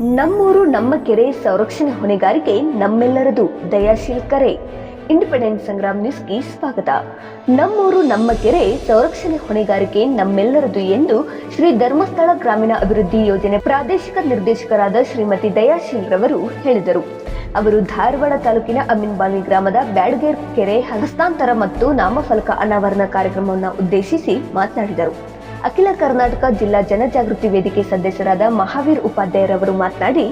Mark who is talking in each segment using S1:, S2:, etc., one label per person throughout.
S1: ನಮ್ಮೂರು ನಮ್ಮ ಕೆರೆ ಸಂರಕ್ಷಣೆ ಹೊಣೆಗಾರಿಕೆ ನಮ್ಮೆಲ್ಲರದು ದಯಾಶೀಲ್ ಕರೆ. ಇಂಡಿಪೆಂಡೆಂಟ್ ಸಂಗ್ರಾಮ್ ನ್ಯೂಸ್ಗೆ ಸ್ವಾಗತ. ನಮ್ಮೂರು ನಮ್ಮ ಕೆರೆ ಸಂರಕ್ಷಣೆ ಹೊಣೆಗಾರಿಕೆ ನಮ್ಮೆಲ್ಲರದು ಎಂದು ಶ್ರೀ ಧರ್ಮಸ್ಥಳ ಗ್ರಾಮೀಣ ಅಭಿವೃದ್ಧಿ ಯೋಜನೆ ಪ್ರಾದೇಶಿಕ ನಿರ್ದೇಶಕರಾದ ಶ್ರೀಮತಿ ದಯಾಶೀಲ್ ರವರು ಹೇಳಿದರು. ಅವರು ಧಾರವಾಡ ತಾಲೂಕಿನ ಅಮೀನ್ಬಾವಿ ಗ್ರಾಮದ ಬ್ಯಾಡ್ಗೇರ್ ಕೆರೆ ಹಸ್ತಾಂತರ ಮತ್ತು ನಾಮಫಲಕ ಅನಾವರಣ ಕಾರ್ಯಕ್ರಮವನ್ನು ಉದ್ದೇಶಿಸಿ ಮಾತನಾಡಿದರು. ಅಖಿಲ ಕರ್ನಾಟಕ ಜಿಲ್ಲಾ ಜನಜಾಗೃತಿ ವೇದಿಕೆ ಸದಸ್ಯರಾದ ಮಹಾವೀರ್ ಉಪಾಧ್ಯಾಯರವರು ಮಾತನಾಡಿ,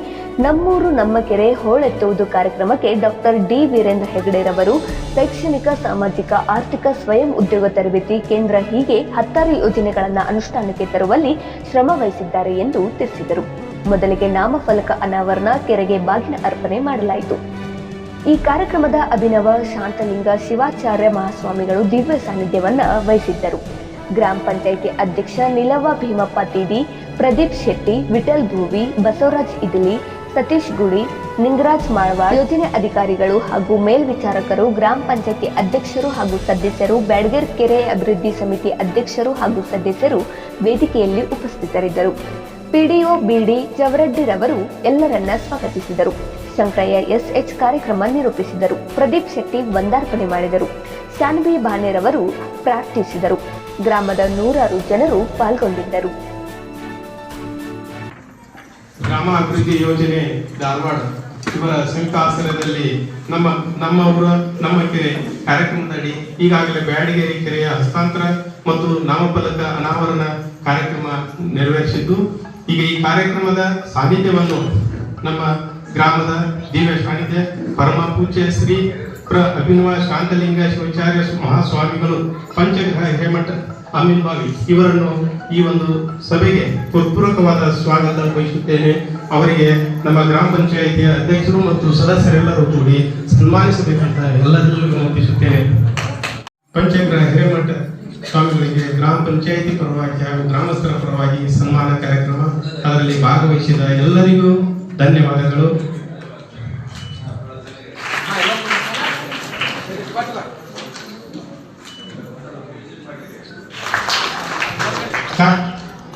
S1: ನಮ್ಮೂರು ನಮ್ಮ ಕೆರೆ ಹೋಳೆತ್ತುವುದು ಕಾರ್ಯಕ್ರಮಕ್ಕೆ ಡಾಕ್ಟರ್ ಡಿ ವೀರೇಂದ್ರ ಹೆಗಡೆರವರು ಶೈಕ್ಷಣಿಕ, ಸಾಮಾಜಿಕ, ಆರ್ಥಿಕ, ಸ್ವಯಂ ಉದ್ಯೋಗ ತರಬೇತಿ ಕೇಂದ್ರ ಹೀಗೆ ಹತ್ತಾರು ಯೋಜನೆಗಳನ್ನು ಅನುಷ್ಠಾನಕ್ಕೆ ತರುವಲ್ಲಿ ಶ್ರಮ ವಹಿಸಿದ್ದಾರೆ ಎಂದು ತಿಳಿಸಿದರು. ಮೊದಲಿಗೆ ನಾಮಫಲಕ ಅನಾವರಣ, ಕೆರೆಗೆ ಬಾಗಿನ ಅರ್ಪಣೆ ಮಾಡಲಾಯಿತು. ಈ ಕಾರ್ಯಕ್ರಮದ ಅಭಿನವ ಶಾಂತಲಿಂಗ ಶಿವಾಚಾರ್ಯ ಮಹಾಸ್ವಾಮಿಗಳು ದಿವ್ಯ ಸಾನ್ನಿಧ್ಯವನ್ನ ವಹಿಸಿದ್ದರು. ಗ್ರಾಮ ಪಂಚಾಯಿತಿ ಅಧ್ಯಕ್ಷ ನಿಲವ ಭೀಮಪ್ಪ ತಿದಿ ಪ್ರದೀಪ್ ಶೆಟ್ಟಿ, ವಿಠಲ್ ಭೂವಿ, ಬಸವರಾಜ್ ಇದಲಿ, ಸತೀಶ್ ಗುಡಿ, ನಿಂಗರಾಜ್ ಮಾಳ್ವಾಡ್ ಯೋಜನೆ ಅಧಿಕಾರಿಗಳು ಹಾಗೂ ಮೇಲ್ವಿಚಾರಕರು, ಗ್ರಾಮ ಪಂಚಾಯಿತಿ ಅಧ್ಯಕ್ಷರು ಹಾಗೂ ಸದಸ್ಯರು, ಬ್ಯಾಡ್ಗೇರ್ ಕೆರೆ ಅಭಿವೃದ್ಧಿ ಸಮಿತಿ ಅಧ್ಯಕ್ಷರು ಹಾಗೂ ಸದಸ್ಯರು ವೇದಿಕೆಯಲ್ಲಿ ಉಪಸ್ಥಿತರಿದ್ದರು. ಪಿಡಿಒ ಬಿಡಿ ಜವರಡ್ಡಿರವರು ಎಲ್ಲರನ್ನ ಸ್ವಾಗತಿಸಿದರು. ಶಂಕರಯ್ಯ ಎಸ್ಎಚ್ ಕಾರ್ಯಕ್ರಮ ನಿರೂಪಿಸಿದರು. ಪ್ರದೀಪ್ ಶೆಟ್ಟಿ ವಂದಾರ್ಪಣೆ ಮಾಡಿದರು. ಶಾನ್ವಿ ಬಾನೇರವರು ಪ್ರಾರ್ಥಿಸಿದರು. ಗ್ರಾಮದ ನೂರಾರು ಜನರು ಪಾಲ್ಗೊಂಡಿದ್ದರು.
S2: ಗ್ರಾಮ ಅಭಿವೃದ್ಧಿ ಯೋಜನೆ ಧಾರವಾಡ ಇವರ ಸಂಯುಕ್ತಾಶ್ರಯದಲ್ಲಿ ನಮ್ಮ ನಮ್ಮ ಊರ ನಮ್ಮ ಕೆರೆ ಕಾರ್ಯಕ್ರಮದಡಿ ಈಗಾಗಲೇ ಬ್ಯಾಡಗೇರಿ ಕೆರೆಯ ಹಸ್ತಾಂತರ ಮತ್ತು ನಾಮಫಲಕ ಅನಾವರಣ ಕಾರ್ಯಕ್ರಮ ನೆರವೇರಿಸಿದ್ದು, ಈಗ ಈ ಕಾರ್ಯಕ್ರಮದ ಸಾನ್ನಿಧ್ಯವನ್ನು ನಮ್ಮ ಗ್ರಾಮದ ದಿವ್ಯ ಸಾನ್ನಿಧ್ಯ ಪರಮ ಪೂಜ್ಯ ಶ್ರೀ ಪ್ರ ಅಭಿನವ ಶಾಂತಲಿಂಗ ಶಿವಾಚಾರ್ಯ ಮಹಾಸ್ವಾಮಿಗಳು ಪಂಚಗ್ರಹ ಹಿರೇಮಠ ಅಮೀನ್ಬಾವಿ ಇವರನ್ನು ಈ ಒಂದು ಸಭೆಗೆ ಹೃತ್ಪೂರ್ವಕವಾದ ಸ್ವಾಗತ ಬಯಸುತ್ತೇನೆ ಅವರಿಗೆ ನಮ್ಮ ಗ್ರಾಮ ಪಂಚಾಯಿತಿಯ ಅಧ್ಯಕ್ಷರು ಮತ್ತು ಸದಸ್ಯರೆಲ್ಲರೂ ಕೂಡಿ ಸನ್ಮಾನಿಸಬೇಕಂತ ಎಲ್ಲರಿಗೂ ವಿನಂತಿಸುತ್ತೇನೆ. ಪಂಚಗ್ರಹ ಹಿರೇಮಠ ಸ್ವಾಮಿಗಳಿಗೆ ಗ್ರಾಮ ಪಂಚಾಯಿತಿ ಪರವಾಗಿ ಹಾಗೂ ಗ್ರಾಮಸ್ಥರ ಪರವಾಗಿ ಸನ್ಮಾನ ಕಾರ್ಯಕ್ರಮ. ಅದರಲ್ಲಿ ಭಾಗವಹಿಸಿದ ಎಲ್ಲರಿಗೂ ಧನ್ಯವಾದಗಳು.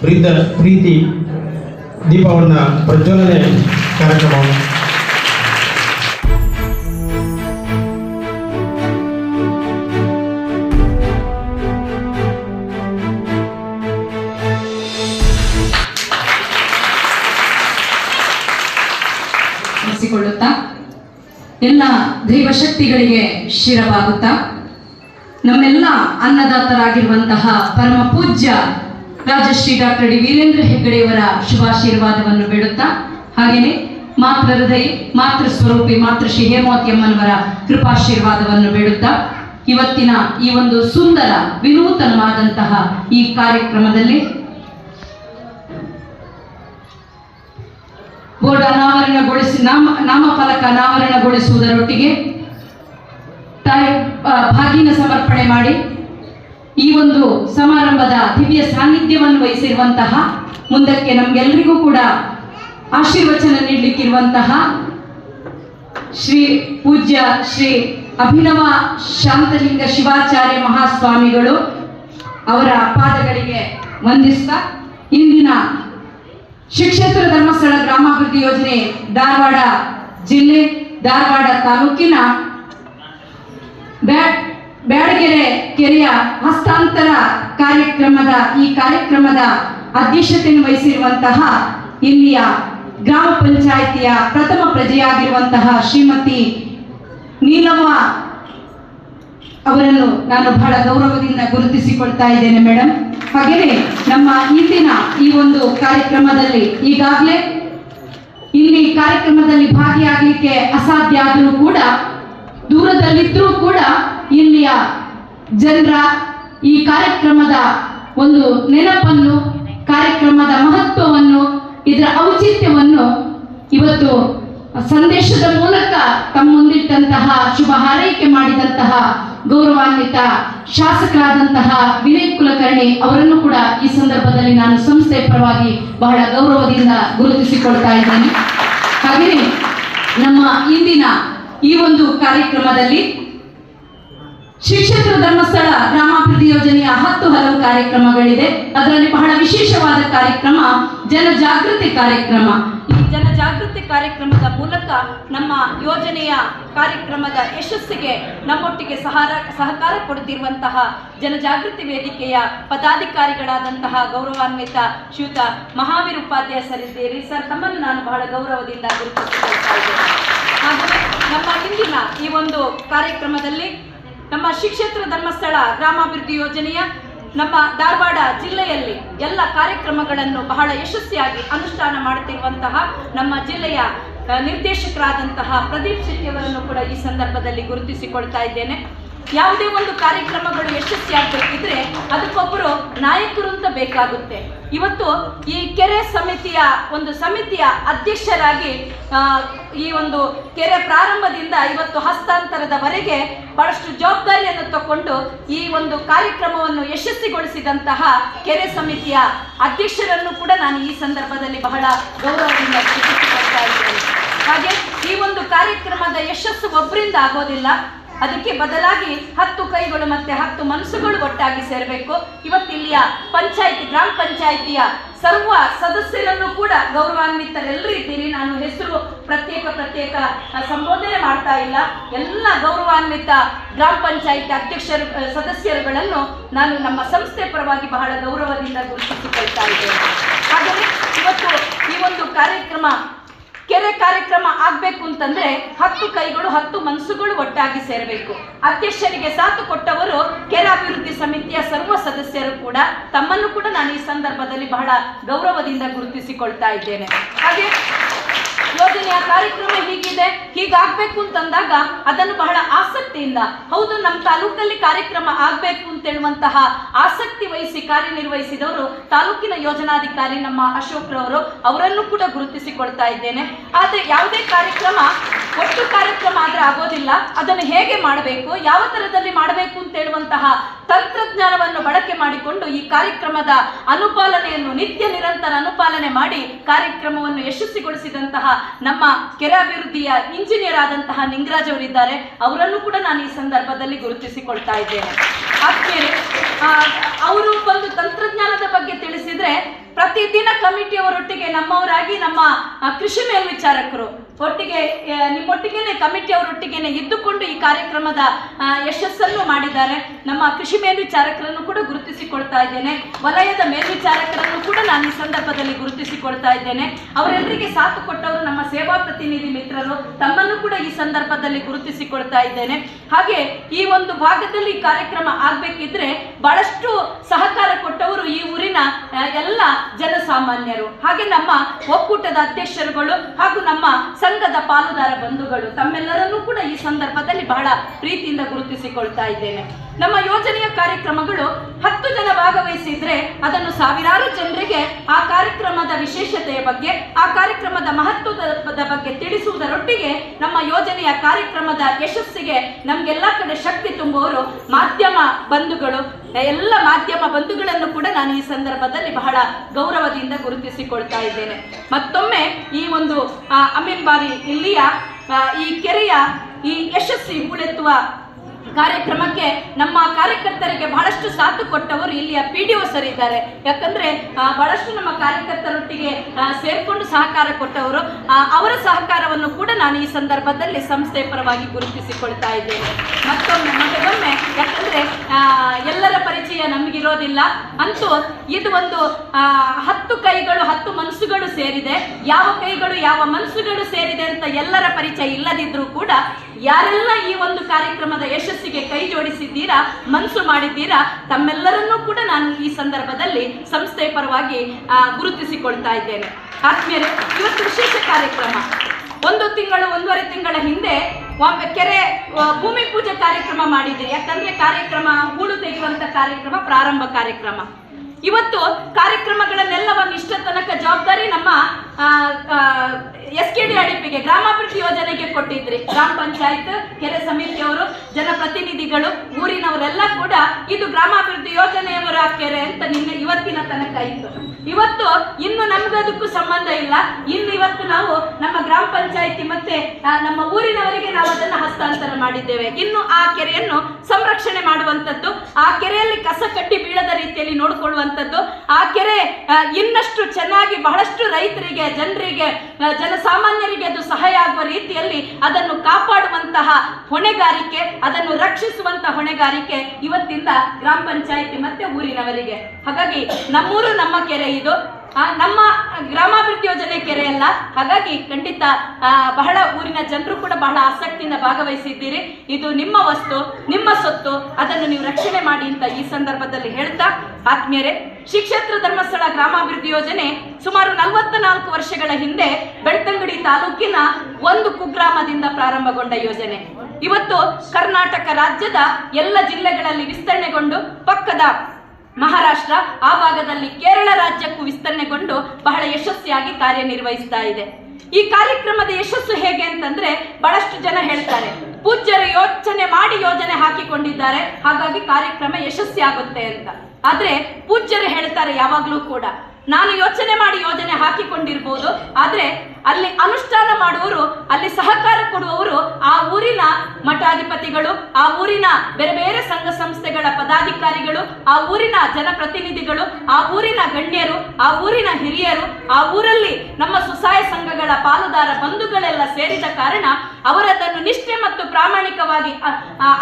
S3: ಪ್ರೀತ ಪ್ರೀತಿ ದೀಪವನ್ನ ಪ್ರಜ್ವಲನೆ ಕಾರ್ಯಕ್ರಮ.
S4: ಎಲ್ಲ ದೈವಶಕ್ತಿಗಳಿಗೆ ಶಿರವಾಗುತ್ತಾ? ನಮ್ಮೆಲ್ಲ ಅನ್ನದಾತರಾಗಿರುವಂತಹ ಪರಮ ಪೂಜ್ಯ ರಾಜಶ್ರೀ ಡಾಕ್ಟರ್ ಡಿ ವೀರೇಂದ್ರ ಹೆಗ್ಗಡೆಯವರ ಶುಭಾಶೀರ್ವಾದವನ್ನು ಬೇಡುತ್ತಾ, ಹಾಗೆಯೇ ಮಾತೃ ಹೃದಯ, ಮಾತೃ ಸ್ವರೂಪಿ ಮಾತೃಶ್ರೀ ಹೇಮಾವತಿ ಅಮ್ಮನವರ ಕೃಪಾಶೀರ್ವಾದವನ್ನು ಬೇಡುತ್ತಾ, ಇವತ್ತಿನ ಈ ಒಂದು ಸುಂದರ, ವಿನೂತನವಾದಂತಹ ಈ ಕಾರ್ಯಕ್ರಮದಲ್ಲಿ ಬೋರ್ಡ್ ಅನಾವರಣಗೊಳಿಸಿ, ನಾಮ, ನಾಮಫಲಕ ಅನಾವರಣಗೊಳಿಸುವುದರೊಟ್ಟಿಗೆ ತಾಯಿ ಭಾಗಿನ ಸಮರ್ಪಣೆ ಮಾಡಿ ಈ ಒಂದು ಸಮಾರಂಭದ ದಿವ್ಯ ಸಾನ್ನಿಧ್ಯವನ್ನು ವಹಿಸಿರುವಂತಹ, ಮುಂದಕ್ಕೆ ನಮ್ಗೆಲ್ರಿಗೂ ಕೂಡ ಆಶೀರ್ವಚನ ನೀಡಲಿಕ್ಕಿರುವಂತಹ ಶ್ರೀ ಪೂಜ್ಯ ಶ್ರೀ ಅಭಿನವ ಶಾಂತಲಿಂಗ ಶಿವಾಚಾರ್ಯ ಮಹಾಸ್ವಾಮಿಗಳು ಅವರ ಪಾದಗಳಿಗೆ ವಂದಿಸ್ತಾ, ಇಂದಿನ ಶಿಕ್ಷಕರ ಧರ್ಮಸ್ಥಳ ಗ್ರಾಮಾಭಿವೃದ್ಧಿ ಯೋಜನೆ ಧಾರವಾಡ ಜಿಲ್ಲೆ, ಧಾರವಾಡ ತಾಲೂಕಿನ ಬ್ಯಾ- ಬ್ಯಾಡಗೆರೆ ಕೆರೆಯ ಹಸ್ತಾಂತರ ಕಾರ್ಯಕ್ರಮದ ಈ ಕಾರ್ಯಕ್ರಮದ ಅಧ್ಯಕ್ಷತೆಯನ್ನು ವಹಿಸಿರುವಂತಹ ಇಲ್ಲಿಯ ಗ್ರಾಮ ಪಂಚಾಯಿತಿಯ ಪ್ರಥಮ ಪ್ರಜೆಯಾಗಿರುವಂತಹ ಶ್ರೀಮತಿ ನೀಲಮ್ಮ ಅವರನ್ನು ನಾನು ಬಹಳ ಗೌರವದಿಂದ ಗುರುತಿಸಿಕೊಳ್ತಾ ಇದ್ದೇನೆ ಮೇಡಮ್ ಹಾಗೆಯೇ ನಮ್ಮ ಇಂದಿನ ಈ ಒಂದು ಕಾರ್ಯಕ್ರಮದಲ್ಲಿ ಈಗಾಗಲೇ ಇಲ್ಲಿ ಕಾರ್ಯಕ್ರಮದಲ್ಲಿ ಭಾಗಿಯಾಗಲಿಕ್ಕೆ ಅಸಾಧ್ಯ ಆದರೂ ಕೂಡ ದೂರದಲ್ಲಿದ್ದರೂ ಕೂಡ ಇಲ್ಲಿಯ ಜನರ ಈ ಕಾರ್ಯಕ್ರಮದ ಒಂದು ನೆನಪನ್ನು, ಕಾರ್ಯಕ್ರಮದ ಮಹತ್ವವನ್ನು, ಇದರ ಔಚಿತ್ಯವನ್ನು ಇವತ್ತು ಸಂದೇಶದ ಮೂಲಕ ತಮ್ಮೊಂದಿಟ್ಟಂತಹ ಶುಭ ಹಾರೈಕೆ ಮಾಡಿದಂತಹ ಗೌರವಾನ್ವಿತ ಶಾಸಕರಾದಂತಹ ವಿನಯ್ ಕುಲಕರ್ಣಿ ಅವರನ್ನು ಕೂಡ ಈ ಸಂದರ್ಭದಲ್ಲಿ ನಾನು ಸಂಸ್ಥೆ ಪರವಾಗಿ ಬಹಳ ಗೌರವದಿಂದ ಗುರುತಿಸಿಕೊಳ್ತಾ ಇದ್ದೇನೆ. ಹಾಗೆಯೇ ನಮ್ಮ ಇಂದಿನ ಈ ಒಂದು ಕಾರ್ಯಕ್ರಮದಲ್ಲಿ ಶಿಕ್ಷಕರ ಧರ್ಮಸ್ಥಳ ಗ್ರಾಮಾಭಿವೃದ್ಧಿ ಯೋಜನೆಯ ಹತ್ತು ಹಲವು ಕಾರ್ಯಕ್ರಮಗಳಿದೆ. ಅದರಲ್ಲಿ ಬಹಳ ವಿಶೇಷವಾದ ಕಾರ್ಯಕ್ರಮ ಜನಜಾಗೃತಿ ಕಾರ್ಯಕ್ರಮ. ಜನಜಾಗೃತಿ ಕಾರ್ಯಕ್ರಮದ ಮೂಲಕ ನಮ್ಮ ಯೋಜನೆಯ ಕಾರ್ಯಕ್ರಮದ ಯಶಸ್ಸಿಗೆ ನಮ್ಮೊಟ್ಟಿಗೆ ಸಹಾರ ಸಹಕಾರ ಕೊಡುತ್ತಿರುವಂತಹ ಜನಜಾಗೃತಿ ವೇದಿಕೆಯ ಪದಾಧಿಕಾರಿಗಳಾದಂತಹ ಗೌರವಾನ್ವಿತ ಶ್ಯೂತ ಮಹಾವೀರ್ ಉಪಾಧ್ಯಾಯ ಸರ್ ಇದ್ದೀರಿ ಸರ್ ತಮ್ಮನ್ನು ನಾನು ಬಹಳ ಗೌರವದಿಂದ ಗುರುತಿಸಿಕೊಳ್ತಾ ಇದ್ದೇನೆ. ನಮ್ಮ ಇಂದಿನ ಈ ಒಂದು ಕಾರ್ಯಕ್ರಮದಲ್ಲಿ ನಮ್ಮ ಶ್ರೀಕ್ಷೇತ್ರ ಧರ್ಮಸ್ಥಳ ಗ್ರಾಮಾಭಿವೃದ್ಧಿ ಯೋಜನೆಯ ನಮ್ಮ ಧಾರವಾಡ ಜಿಲ್ಲೆಯಲ್ಲಿ ಎಲ್ಲ ಕಾರ್ಯಕ್ರಮಗಳನ್ನು ಬಹಳ ಯಶಸ್ವಿಯಾಗಿ ಅನುಷ್ಠಾನ ಮಾಡುತ್ತಿರುವಂತಹ ನಮ್ಮ ಜಿಲ್ಲೆಯ ನಿರ್ದೇಶಕರಾದಂತಹ ಪ್ರದೀಪ್ ಶೆಟ್ಟಿಯವರನ್ನು ಕೂಡ ಈ ಸಂದರ್ಭದಲ್ಲಿ ಗುರುತಿಸಿಕೊಳ್ತಾ ಇದ್ದೇನೆ. ಯಾವುದೇ ಒಂದು ಕಾರ್ಯಕ್ರಮಗಳು ಯಶಸ್ವಿಯಾಗಬೇಕಿದ್ರೆ ಅದಕ್ಕೊಬ್ಬರು ನಾಯಕರು ಅಂತ ಬೇಕಾಗುತ್ತೆ. ಇವತ್ತು ಈ ಕೆರೆ ಸಮಿತಿಯ ಒಂದು ಸಮಿತಿಯ ಅಧ್ಯಕ್ಷರಾಗಿ ಈ ಒಂದು ಕೆರೆ ಪ್ರಾರಂಭದಿಂದ ಇವತ್ತು ಹಸ್ತಾಂತರದವರೆಗೆ ಬಹಳಷ್ಟು ಜವಾಬ್ದಾರಿಯನ್ನು ತಗೊಂಡು ಈ ಒಂದು ಕಾರ್ಯಕ್ರಮವನ್ನು ಯಶಸ್ವಿಗೊಳಿಸಿದಂತಹ ಕೆರೆ ಸಮಿತಿಯ ಅಧ್ಯಕ್ಷರನ್ನು ಕೂಡ ನಾನು ಈ ಸಂದರ್ಭದಲ್ಲಿ ಬಹಳ ಗೌರವದಿಂದ ಹಾಗೆ ಈ ಒಂದು ಕಾರ್ಯಕ್ರಮದ ಯಶಸ್ಸು ಒಬ್ಬರಿಂದ ಆಗೋದಿಲ್ಲ ಅದಕ್ಕೆ ಬದಲಾಗಿ ಹತ್ತು ಕೈಗಳು ಮತ್ತೆ ಹತ್ತು ಮನಸ್ಸುಗಳು ಒಟ್ಟಾಗಿ ಸೇರಬೇಕು. ಇವತ್ತಿಲ್ಲಿಯ ಪಂಚಾಯಿತಿ, ಗ್ರಾಮ ಪಂಚಾಯಿತಿಯ ಸರ್ವ ಸದಸ್ಯರನ್ನು ಕೂಡ ಗೌರವಾನ್ವಿತರೆಲ್ಲರೂ ಇದ್ದೀರಿ. ನಾನು ಹೆಸರು ಪ್ರತ್ಯೇಕ ಪ್ರತ್ಯೇಕ ಸಂಬೋಧನೆ ಮಾಡ್ತಾ ಇಲ್ಲ. ಎಲ್ಲ ಗೌರವಾನ್ವಿತ ಗ್ರಾಮ ಪಂಚಾಯಿತಿ ಅಧ್ಯಕ್ಷರು ಸದಸ್ಯರುಗಳನ್ನು ನಾನು ನಮ್ಮ ಸಂಸ್ಥೆ ಪರವಾಗಿ ಬಹಳ ಗೌರವದಿಂದ ಗುರುತಿಸಿಕೊಳ್ತಾ ಇದ್ದೇನೆ. ಹಾಗೆಯೇ ಇವತ್ತು ಈ ಒಂದು ಕಾರ್ಯಕ್ರಮ ಕೆರೆ ಕಾರ್ಯಕ್ರಮ ಆಗ್ಬೇಕು ಅಂತಂದ್ರೆ ಹತ್ತು ಕೈಗಳು, ಹತ್ತು ಮನಸ್ಸುಗಳು ಒಟ್ಟಾಗಿ ಸೇರಬೇಕು. ಅಧ್ಯಕ್ಷರಿಗೆ ಸಾಥು ಕೊಟ್ಟವರು ಕೆರೆ ಅಭಿವೃದ್ಧಿ ಸಮಿತಿಯ ಸರ್ವ ಸದಸ್ಯರು ಕೂಡ. ತಮ್ಮನ್ನು ಕೂಡ ನಾನು ಈ ಸಂದರ್ಭದಲ್ಲಿ ಬಹಳ ಗೌರವದಿಂದ ಗುರುತಿಸಿಕೊಳ್ತಾ ಇದ್ದೇನೆ. ಹಾಗೆ ಯೋಜನೆಯ ಕಾರ್ಯಕ್ರಮ ಹೀಗಿದೆ. ಹೀಗಾಗ್ಬೇಕು ಅಂತಂದಾಗ ಅದನ್ನು ಬಹಳ ಆಸಕ್ತಿಯಿಂದ, ಹೌದು, ನಮ್ಮ ತಾಲೂಕಲ್ಲಿ ಕಾರ್ಯಕ್ರಮ ಆಗ್ಬೇಕು ಅಂತ ಹೇಳುವಂತಹ ಆಸಕ್ತಿ ವಹಿಸಿ ಕಾರ್ಯನಿರ್ವಹಿಸಿದವರು ತಾಲೂಕಿನ ಯೋಜನಾಧಿಕಾರಿ ನಮ್ಮ ಅಶೋಕ್ ರವರು ಅವರನ್ನು ಕೂಡ ಗುರುತಿಸಿಕೊಳ್ತಾ ಇದ್ದೇನೆ. ಆದರೆ ಯಾವುದೇ ಕಾರ್ಯಕ್ರಮ, ಒಟ್ಟು ಕಾರ್ಯಕ್ರಮ ಆದ್ರೆ ಆಗೋದಿಲ್ಲ. ಅದನ್ನು ಹೇಗೆ ಮಾಡಬೇಕು, ಯಾವ ತರದಲ್ಲಿ ಮಾಡಬೇಕು ಅಂತ ಹೇಳುವಂತಹ ತಂತ್ರಜ್ಞಾನವನ್ನು ಬಳಕೆ ಮಾಡಿಕೊಂಡು ಈ ಕಾರ್ಯಕ್ರಮದ ಅನುಪಾಲನೆಯನ್ನು, ನಿತ್ಯ ನಿರಂತರ ಅನುಪಾಲನೆ ಮಾಡಿ ಕಾರ್ಯಕ್ರಮವನ್ನು ಯಶಸ್ವಿಗೊಳಿಸಿದಂತಹ ನಮ್ಮ ಕೆರೆ ಅಭಿವೃದ್ಧಿಯ ಇಂಜಿನಿಯರ್ ಆದಂತಹ ನಿಂಗರಾಜ್ ಅವರಿದ್ದಾರೆ. ಅವರನ್ನು ಕೂಡ ನಾನು ಈ ಸಂದರ್ಭದಲ್ಲಿ ಗುರುತಿಸಿಕೊಳ್ತಾ ಇದ್ದೇನೆ. ಆದ್ಮೇಲೆ ಅವರು ಒಂದು ತಂತ್ರಜ್ಞಾನದ ಬಗ್ಗೆ ತಿಳಿಸಿದ್ರೆ ಪ್ರತಿದಿನ ಕಮಿಟಿಯವರೊಟ್ಟಿಗೆ ನಮ್ಮವರಾಗಿ ನಮ್ಮ ಕೃಷಿ ಮೇಲ್ವಿಚಾರಕರು ಒಟ್ಟಿಗೆ ಕಮಿಟಿ ಕಮಿಟಿಯವರೊಟ್ಟಿಗೆನೆ ಇದ್ದುಕೊಂಡು ಈ ಕಾರ್ಯಕ್ರಮದ ಯಶಸ್ಸನ್ನು ಮಾಡಿದ್ದಾರೆ. ನಮ್ಮ ಕೃಷಿ ಮೇಲ್ವಿಚಾರಕರನ್ನು ಕೂಡ ಗುರುತಿಸಿಕೊಳ್ತಾ ಇದ್ದೇನೆ. ವಲಯದ ಮೇಲ್ವಿಚಾರಕರನ್ನು ಕೂಡ ನಾನು ಈ ಸಂದರ್ಭದಲ್ಲಿ ಗುರುತಿಸಿಕೊಳ್ತಾ ಇದ್ದೇನೆ. ಅವರೆಲ್ಲರಿಗೆ ಸಾಥ್ ಕೊಟ್ಟವರು ನಮ್ಮ ಸೇವಾ ಪ್ರತಿನಿಧಿ ಮಿತ್ರರು. ತಮ್ಮನ್ನು ಕೂಡ ಈ ಸಂದರ್ಭದಲ್ಲಿ ಗುರುತಿಸಿಕೊಳ್ತಾ ಇದ್ದೇನೆ. ಹಾಗೆ ಈ ಒಂದು ಭಾಗದಲ್ಲಿ ಕಾರ್ಯಕ್ರಮ ಆಗ್ಬೇಕಿದ್ರೆ ಬಹಳಷ್ಟು ಸಹಕಾರ ಕೊಟ್ಟವರು ಈ ಊರಿನ ಎಲ್ಲ ಜನಸಾಮಾನ್ಯರು. ಹಾಗೆ ನಮ್ಮ ಒಕ್ಕೂಟದ ಅಧ್ಯಕ್ಷರುಗಳು ಹಾಗೂ ನಮ್ಮ ಸಂಘದ ಪಾಲುದಾರ ಬಂಧುಗಳು ತಮ್ಮೆಲ್ಲರನ್ನೂ ಕೂಡ ಈ ಸಂದರ್ಭದಲ್ಲಿ ಬಹಳ ಪ್ರೀತಿಯಿಂದ ಗುರುತಿಸಿಕೊಳ್ತಾ ಇದ್ದೇನೆ. ನಮ್ಮ ಯೋಜನೆಯ ಕಾರ್ಯಕ್ರಮಗಳು ಹತ್ತು ಜನ ಭಾಗವಹಿಸಿದ್ರೆ ಅದನ್ನು ಸಾವಿರಾರು ಜನರಿಗೆ ಆ ಕಾರ್ಯಕ್ರಮದ ವಿಶೇಷತೆಯ ಬಗ್ಗೆ, ಆ ಕಾರ್ಯಕ್ರಮದ ಮಹತ್ವದ ಬಗ್ಗೆ ತಿಳಿಸುವುದರೊಟ್ಟಿಗೆ ನಮ್ಮ ಯೋಜನೆಯ ಕಾರ್ಯಕ್ರಮದ ಯಶಸ್ಸಿಗೆ ನಮ್ಗೆಲ್ಲ ಕಡೆ ಶಕ್ತಿ ತುಂಬುವವರು ಮಾಧ್ಯಮ ಬಂಧುಗಳು ಎಲ್ಲ ಮಾಧ್ಯಮ ಬಂಧುಗಳನ್ನು ಕೂಡ ನಾನು ಈ ಸಂದರ್ಭದಲ್ಲಿ ಬಹಳ ಗೌರವದಿಂದ ಗುರುತಿಸಿಕೊಳ್ತಾ ಇದ್ದೇನೆ. ಮತ್ತೊಮ್ಮೆ ಈ ಒಂದು ಆ, ಅಮೀನ್ ಬಾರಿ ಇಲ್ಲಿಯ ಈ ಕೆರೆಯ ಈ ಯಶಸ್ವಿ ಹೂಳೆತ್ತುವ ಕಾರ್ಯಕ್ರಮಕ್ಕೆ ನಮ್ಮ ಕಾರ್ಯಕರ್ತರಿಗೆ ಬಹಳಷ್ಟು ಸಾಥ್ ಕೊಟ್ಟವರು ಇಲ್ಲಿಯ ಪಿ ಡಿ ಒ ಸರ್ ಇದ್ದಾರೆ. ಯಾಕಂದ್ರೆ ಬಹಳಷ್ಟು ನಮ್ಮ ಕಾರ್ಯಕರ್ತರೊಟ್ಟಿಗೆ ಸೇರ್ಕೊಂಡು ಸಹಕಾರ ಕೊಟ್ಟವರು. ಅವರ ಸಹಕಾರವನ್ನು ಕೂಡ ನಾನು ಈ ಸಂದರ್ಭದಲ್ಲಿ ಸಂಸ್ಥೆ ಪರವಾಗಿ ಗುರುತಿಸಿಕೊಳ್ತಾ ಇದ್ದೇನೆ. ಮತ್ತೊಮ್ಮೆ ಮತ್ತೊಮ್ಮೆ, ಯಾಕಂದ್ರೆ ಎಲ್ಲರ ಪರಿಚಯ ನಮಗಿರೋದಿಲ್ಲ. ಅಂತೂ ಇದು ಒಂದು ಹತ್ತು ಕೈಗಳು, ಹತ್ತು ಮನಸ್ಸುಗಳು ಸೇರಿದೆ. ಯಾವ ಕೈಗಳು, ಯಾವ ಮನಸ್ಸುಗಳು ಸೇರಿದೆ ಅಂತ ಎಲ್ಲರ ಪರಿಚಯ ಇಲ್ಲದಿದ್ರೂ ಕೂಡ ಯಾರೆಲ್ಲ ಈ ಒಂದು ಕಾರ್ಯಕ್ರಮದ ಯಶಸ್ಸಿಗೆ ಕೈ ಜೋಡಿಸಿದ್ದೀರಾ ಮನಸ್ಸು ಮಾಡಿದ್ದೀರಾ, ತಮ್ಮೆಲ್ಲರನ್ನೂ ಕೂಡ ನಾನು ಈ ಸಂದರ್ಭದಲ್ಲಿ ಸಂಸ್ಥೆ ಪರವಾಗಿ ಗುರುತಿಸಿಕೊಳ್ತಾ ಇದ್ದೇನೆ. ಆತ್ಮೀಯರು, ಇವತ್ತು ವಿಶೇಷ ಕಾರ್ಯಕ್ರಮ. ಒಂದು ತಿಂಗಳು, ಒಂದೂವರೆ ತಿಂಗಳ ಹಿಂದೆ ಕೆರೆ ಭೂಮಿ ಪೂಜೆ ಕಾರ್ಯಕ್ರಮ ಮಾಡಿದ್ದೀರಿ ಯಾಕಂದ್ರೆ ಕಾರ್ಯಕ್ರಮ, ಹೂಳು ತೆಗೆಯುವಂತ ಕಾರ್ಯಕ್ರಮ, ಪ್ರಾರಂಭ ಕಾರ್ಯಕ್ರಮ. ಇವತ್ತು ಕಾರ್ಯಕ್ರಮಗಳನ್ನೆಲ್ಲವನ್ನು ಇಷ್ಟ ತನಕ ಜವಾಬ್ದಾರಿ ನಮ್ಮ ಎಸ್ ಕೆ ಡಿ ಅಡಿಪಿಗೆ, ಗ್ರಾಮಾಭಿವೃದ್ಧಿ ಯೋಜನೆಗೆ ಕೊಟ್ಟಿದ್ರಿ. ಗ್ರಾಮ ಪಂಚಾಯತ್, ಕೆರೆ ಸಮಿತಿಯವರು, ಜನಪ್ರತಿನಿಧಿಗಳು, ಊರಿನವರೆಲ್ಲ ಕೂಡ ಇದು ಗ್ರಾಮಾಭಿವೃದ್ಧಿ ಯೋಜನೆಯವರ ಕೆರೆ ಅಂತ ನಿನ್ನೆ ಇವತ್ತಿನ ತನಕ ಇತ್ತು. ಇವತ್ತು ಇನ್ನು ನಮ್ಗದಕ್ಕೂ ಸಂಬಂಧ ಇಲ್ಲ. ಇನ್ನು ಇವತ್ತು ನಾವು ನಮ್ಮ ಗ್ರಾಮ ಪಂಚಾಯಿತಿ ಮತ್ತೆ ನಮ್ಮ ಊರಿನವರಿಗೆ ನಾವು ಅದನ್ನು ಹಸ್ತಾಂತರ ಮಾಡಿದ್ದೇವೆ. ಇನ್ನು ಆ ಕೆರೆಯನ್ನು ಸಂರಕ್ಷಣೆ ಮಾಡುವಂಥದ್ದು, ಆ ಕೆರೆಯಲ್ಲಿ ಕಸ ಕಟ್ಟಿ ಬೀಳದ ರೀತಿಯಲ್ಲಿ ನೋಡಿಕೊಳ್ಳುವಂಥದ್ದು, ಆ ಕೆರೆ ಇನ್ನಷ್ಟು ಚೆನ್ನಾಗಿ ಬಹಳಷ್ಟು ರೈತರಿಗೆ, ಜನರಿಗೆ ಜನಸಾಮಾನ್ಯರಿಗೆ ಅದು ಸಹಾಯ ಆಗುವ ರೀತಿಯಲ್ಲಿ ಅದನ್ನು ಕಾಪಾಡುವಂತಹ ಹೊಣೆಗಾರಿಕೆ, ಅದನ್ನು ರಕ್ಷಿಸುವಂತಹ ಹೊಣೆಗಾರಿಕೆ ಇವತ್ತಿಂದ ಗ್ರಾಮ ಪಂಚಾಯಿತಿ ಮತ್ತೆ ಊರಿನವರಿಗೆ. ಹಾಗಾಗಿ ನಮ್ಮೂರು ನಮ್ಮ ಕೆರೆ ಇದು ನಮ್ಮ ಗ್ರಾಮಾಭಿವೃದ್ಧಿ ಯೋಜನೆ ಕೆರೆ ಅಲ್ಲ. ಹಾಗಾಗಿ ಖಂಡಿತ ಬಹಳ ಊರಿನ ಜನರು ಕೂಡ ಬಹಳ ಆಸಕ್ತಿಯಿಂದ ಭಾಗವಹಿಸಿದ್ದೀರಿ. ಇದು ನಿಮ್ಮ ವಸ್ತು, ನಿಮ್ಮ ಸೊತ್ತು. ಅದನ್ನು ನೀವು ರಕ್ಷಣೆ ಮಾಡಿ ಅಂತ ಈ ಸಂದರ್ಭದಲ್ಲಿ ಹೇಳ್ತಾ, ಆತ್ಮೀಯರೇ ಶಿಕ್ಷೇತ್ರ ಕ್ಷೇತ್ರ ಧರ್ಮಸ್ಥಳ ಗ್ರಾಮಾಭಿವೃದ್ಧಿ ಯೋಜನೆ ಸುಮಾರು ನಲವತ್ತ ನಾಲ್ಕು ವರ್ಷಗಳ ಹಿಂದೆ ಬೆಳ್ತಂಗಡಿ ತಾಲೂಕಿನ ಒಂದು ಕುಗ್ರಾಮದಿಂದ ಪ್ರಾರಂಭಗೊಂಡ ಯೋಜನೆ. ಇವತ್ತು ಕರ್ನಾಟಕ ರಾಜ್ಯದ ಎಲ್ಲ ಜಿಲ್ಲೆಗಳಲ್ಲಿ ವಿಸ್ತರಣೆಗೊಂಡು ಪಕ್ಕದ ಮಹಾರಾಷ್ಟ್ರ ಆ ಭಾಗದಲ್ಲಿ ಕೇರಳ ರಾಜ್ಯಕ್ಕೂ ವಿಸ್ತರಣೆಗೊಂಡು ಬಹಳ ಯಶಸ್ವಿಯಾಗಿ ಕಾರ್ಯನಿರ್ವಹಿಸ್ತಾ ಇದೆ. ಈ ಕಾರ್ಯಕ್ರಮದ ಯಶಸ್ಸು ಹೇಗೆ ಅಂತಂದ್ರೆ ಬಹಳಷ್ಟು ಜನ ಹೇಳ್ತಾರೆ. ಪೂಜ್ಯರು ಯೋಚನೆ ಮಾಡಿ ಯೋಜನೆ ಹಾಕಿಕೊಂಡಿದ್ದಾರೆ. ಹಾಗಾಗಿ ಕಾರ್ಯಕ್ರಮ ಯಶಸ್ವಿ ಆಗುತ್ತೆ ಅಂತ. ಆದ್ರೆ ಪೂಜ್ಯರು ಹೇಳ್ತಾರೆ ಯಾವಾಗ್ಲೂ ಕೂಡ, ನಾನು ಯೋಚನೆ ಮಾಡಿ ಯೋಜನೆ ಹಾಕಿಕೊಂಡಿರ್ಬೋದು, ಆದ್ರೆ ಅಲ್ಲಿ ಅನುಷ್ಠಾನ ಮಾಡುವವರು, ಅಲ್ಲಿ ಸಹಕಾರ ಕೊಡುವವರು ಆ ಊರಿನ ಮಠಾಧಿಪತಿಗಳು, ಆ ಊರಿನ ಬೇರೆ ಬೇರೆ ಸಂಘ ಸಂಸ್ಥೆಗಳ ಪದಾಧಿಕಾರಿಗಳು, ಆ ಊರಿನ ಜನಪ್ರತಿನಿಧಿಗಳು, ಆ ಊರಿನ ಗಣ್ಯರು, ಆ ಊರಿನ ಹಿರಿಯರು, ಆ ಊರಲ್ಲಿ ನಮ್ಮ ಸುಸಾಯ ಸಂಘಗಳ ಪಾಲುದಾರ ಬಂಧುಗಳೆಲ್ಲ ಸೇರಿದ ಕಾರಣ ಅವರದನ್ನು ನಿಷ್ಠೆ ಮತ್ತು ಪ್ರಾಮಾಣಿಕವಾಗಿ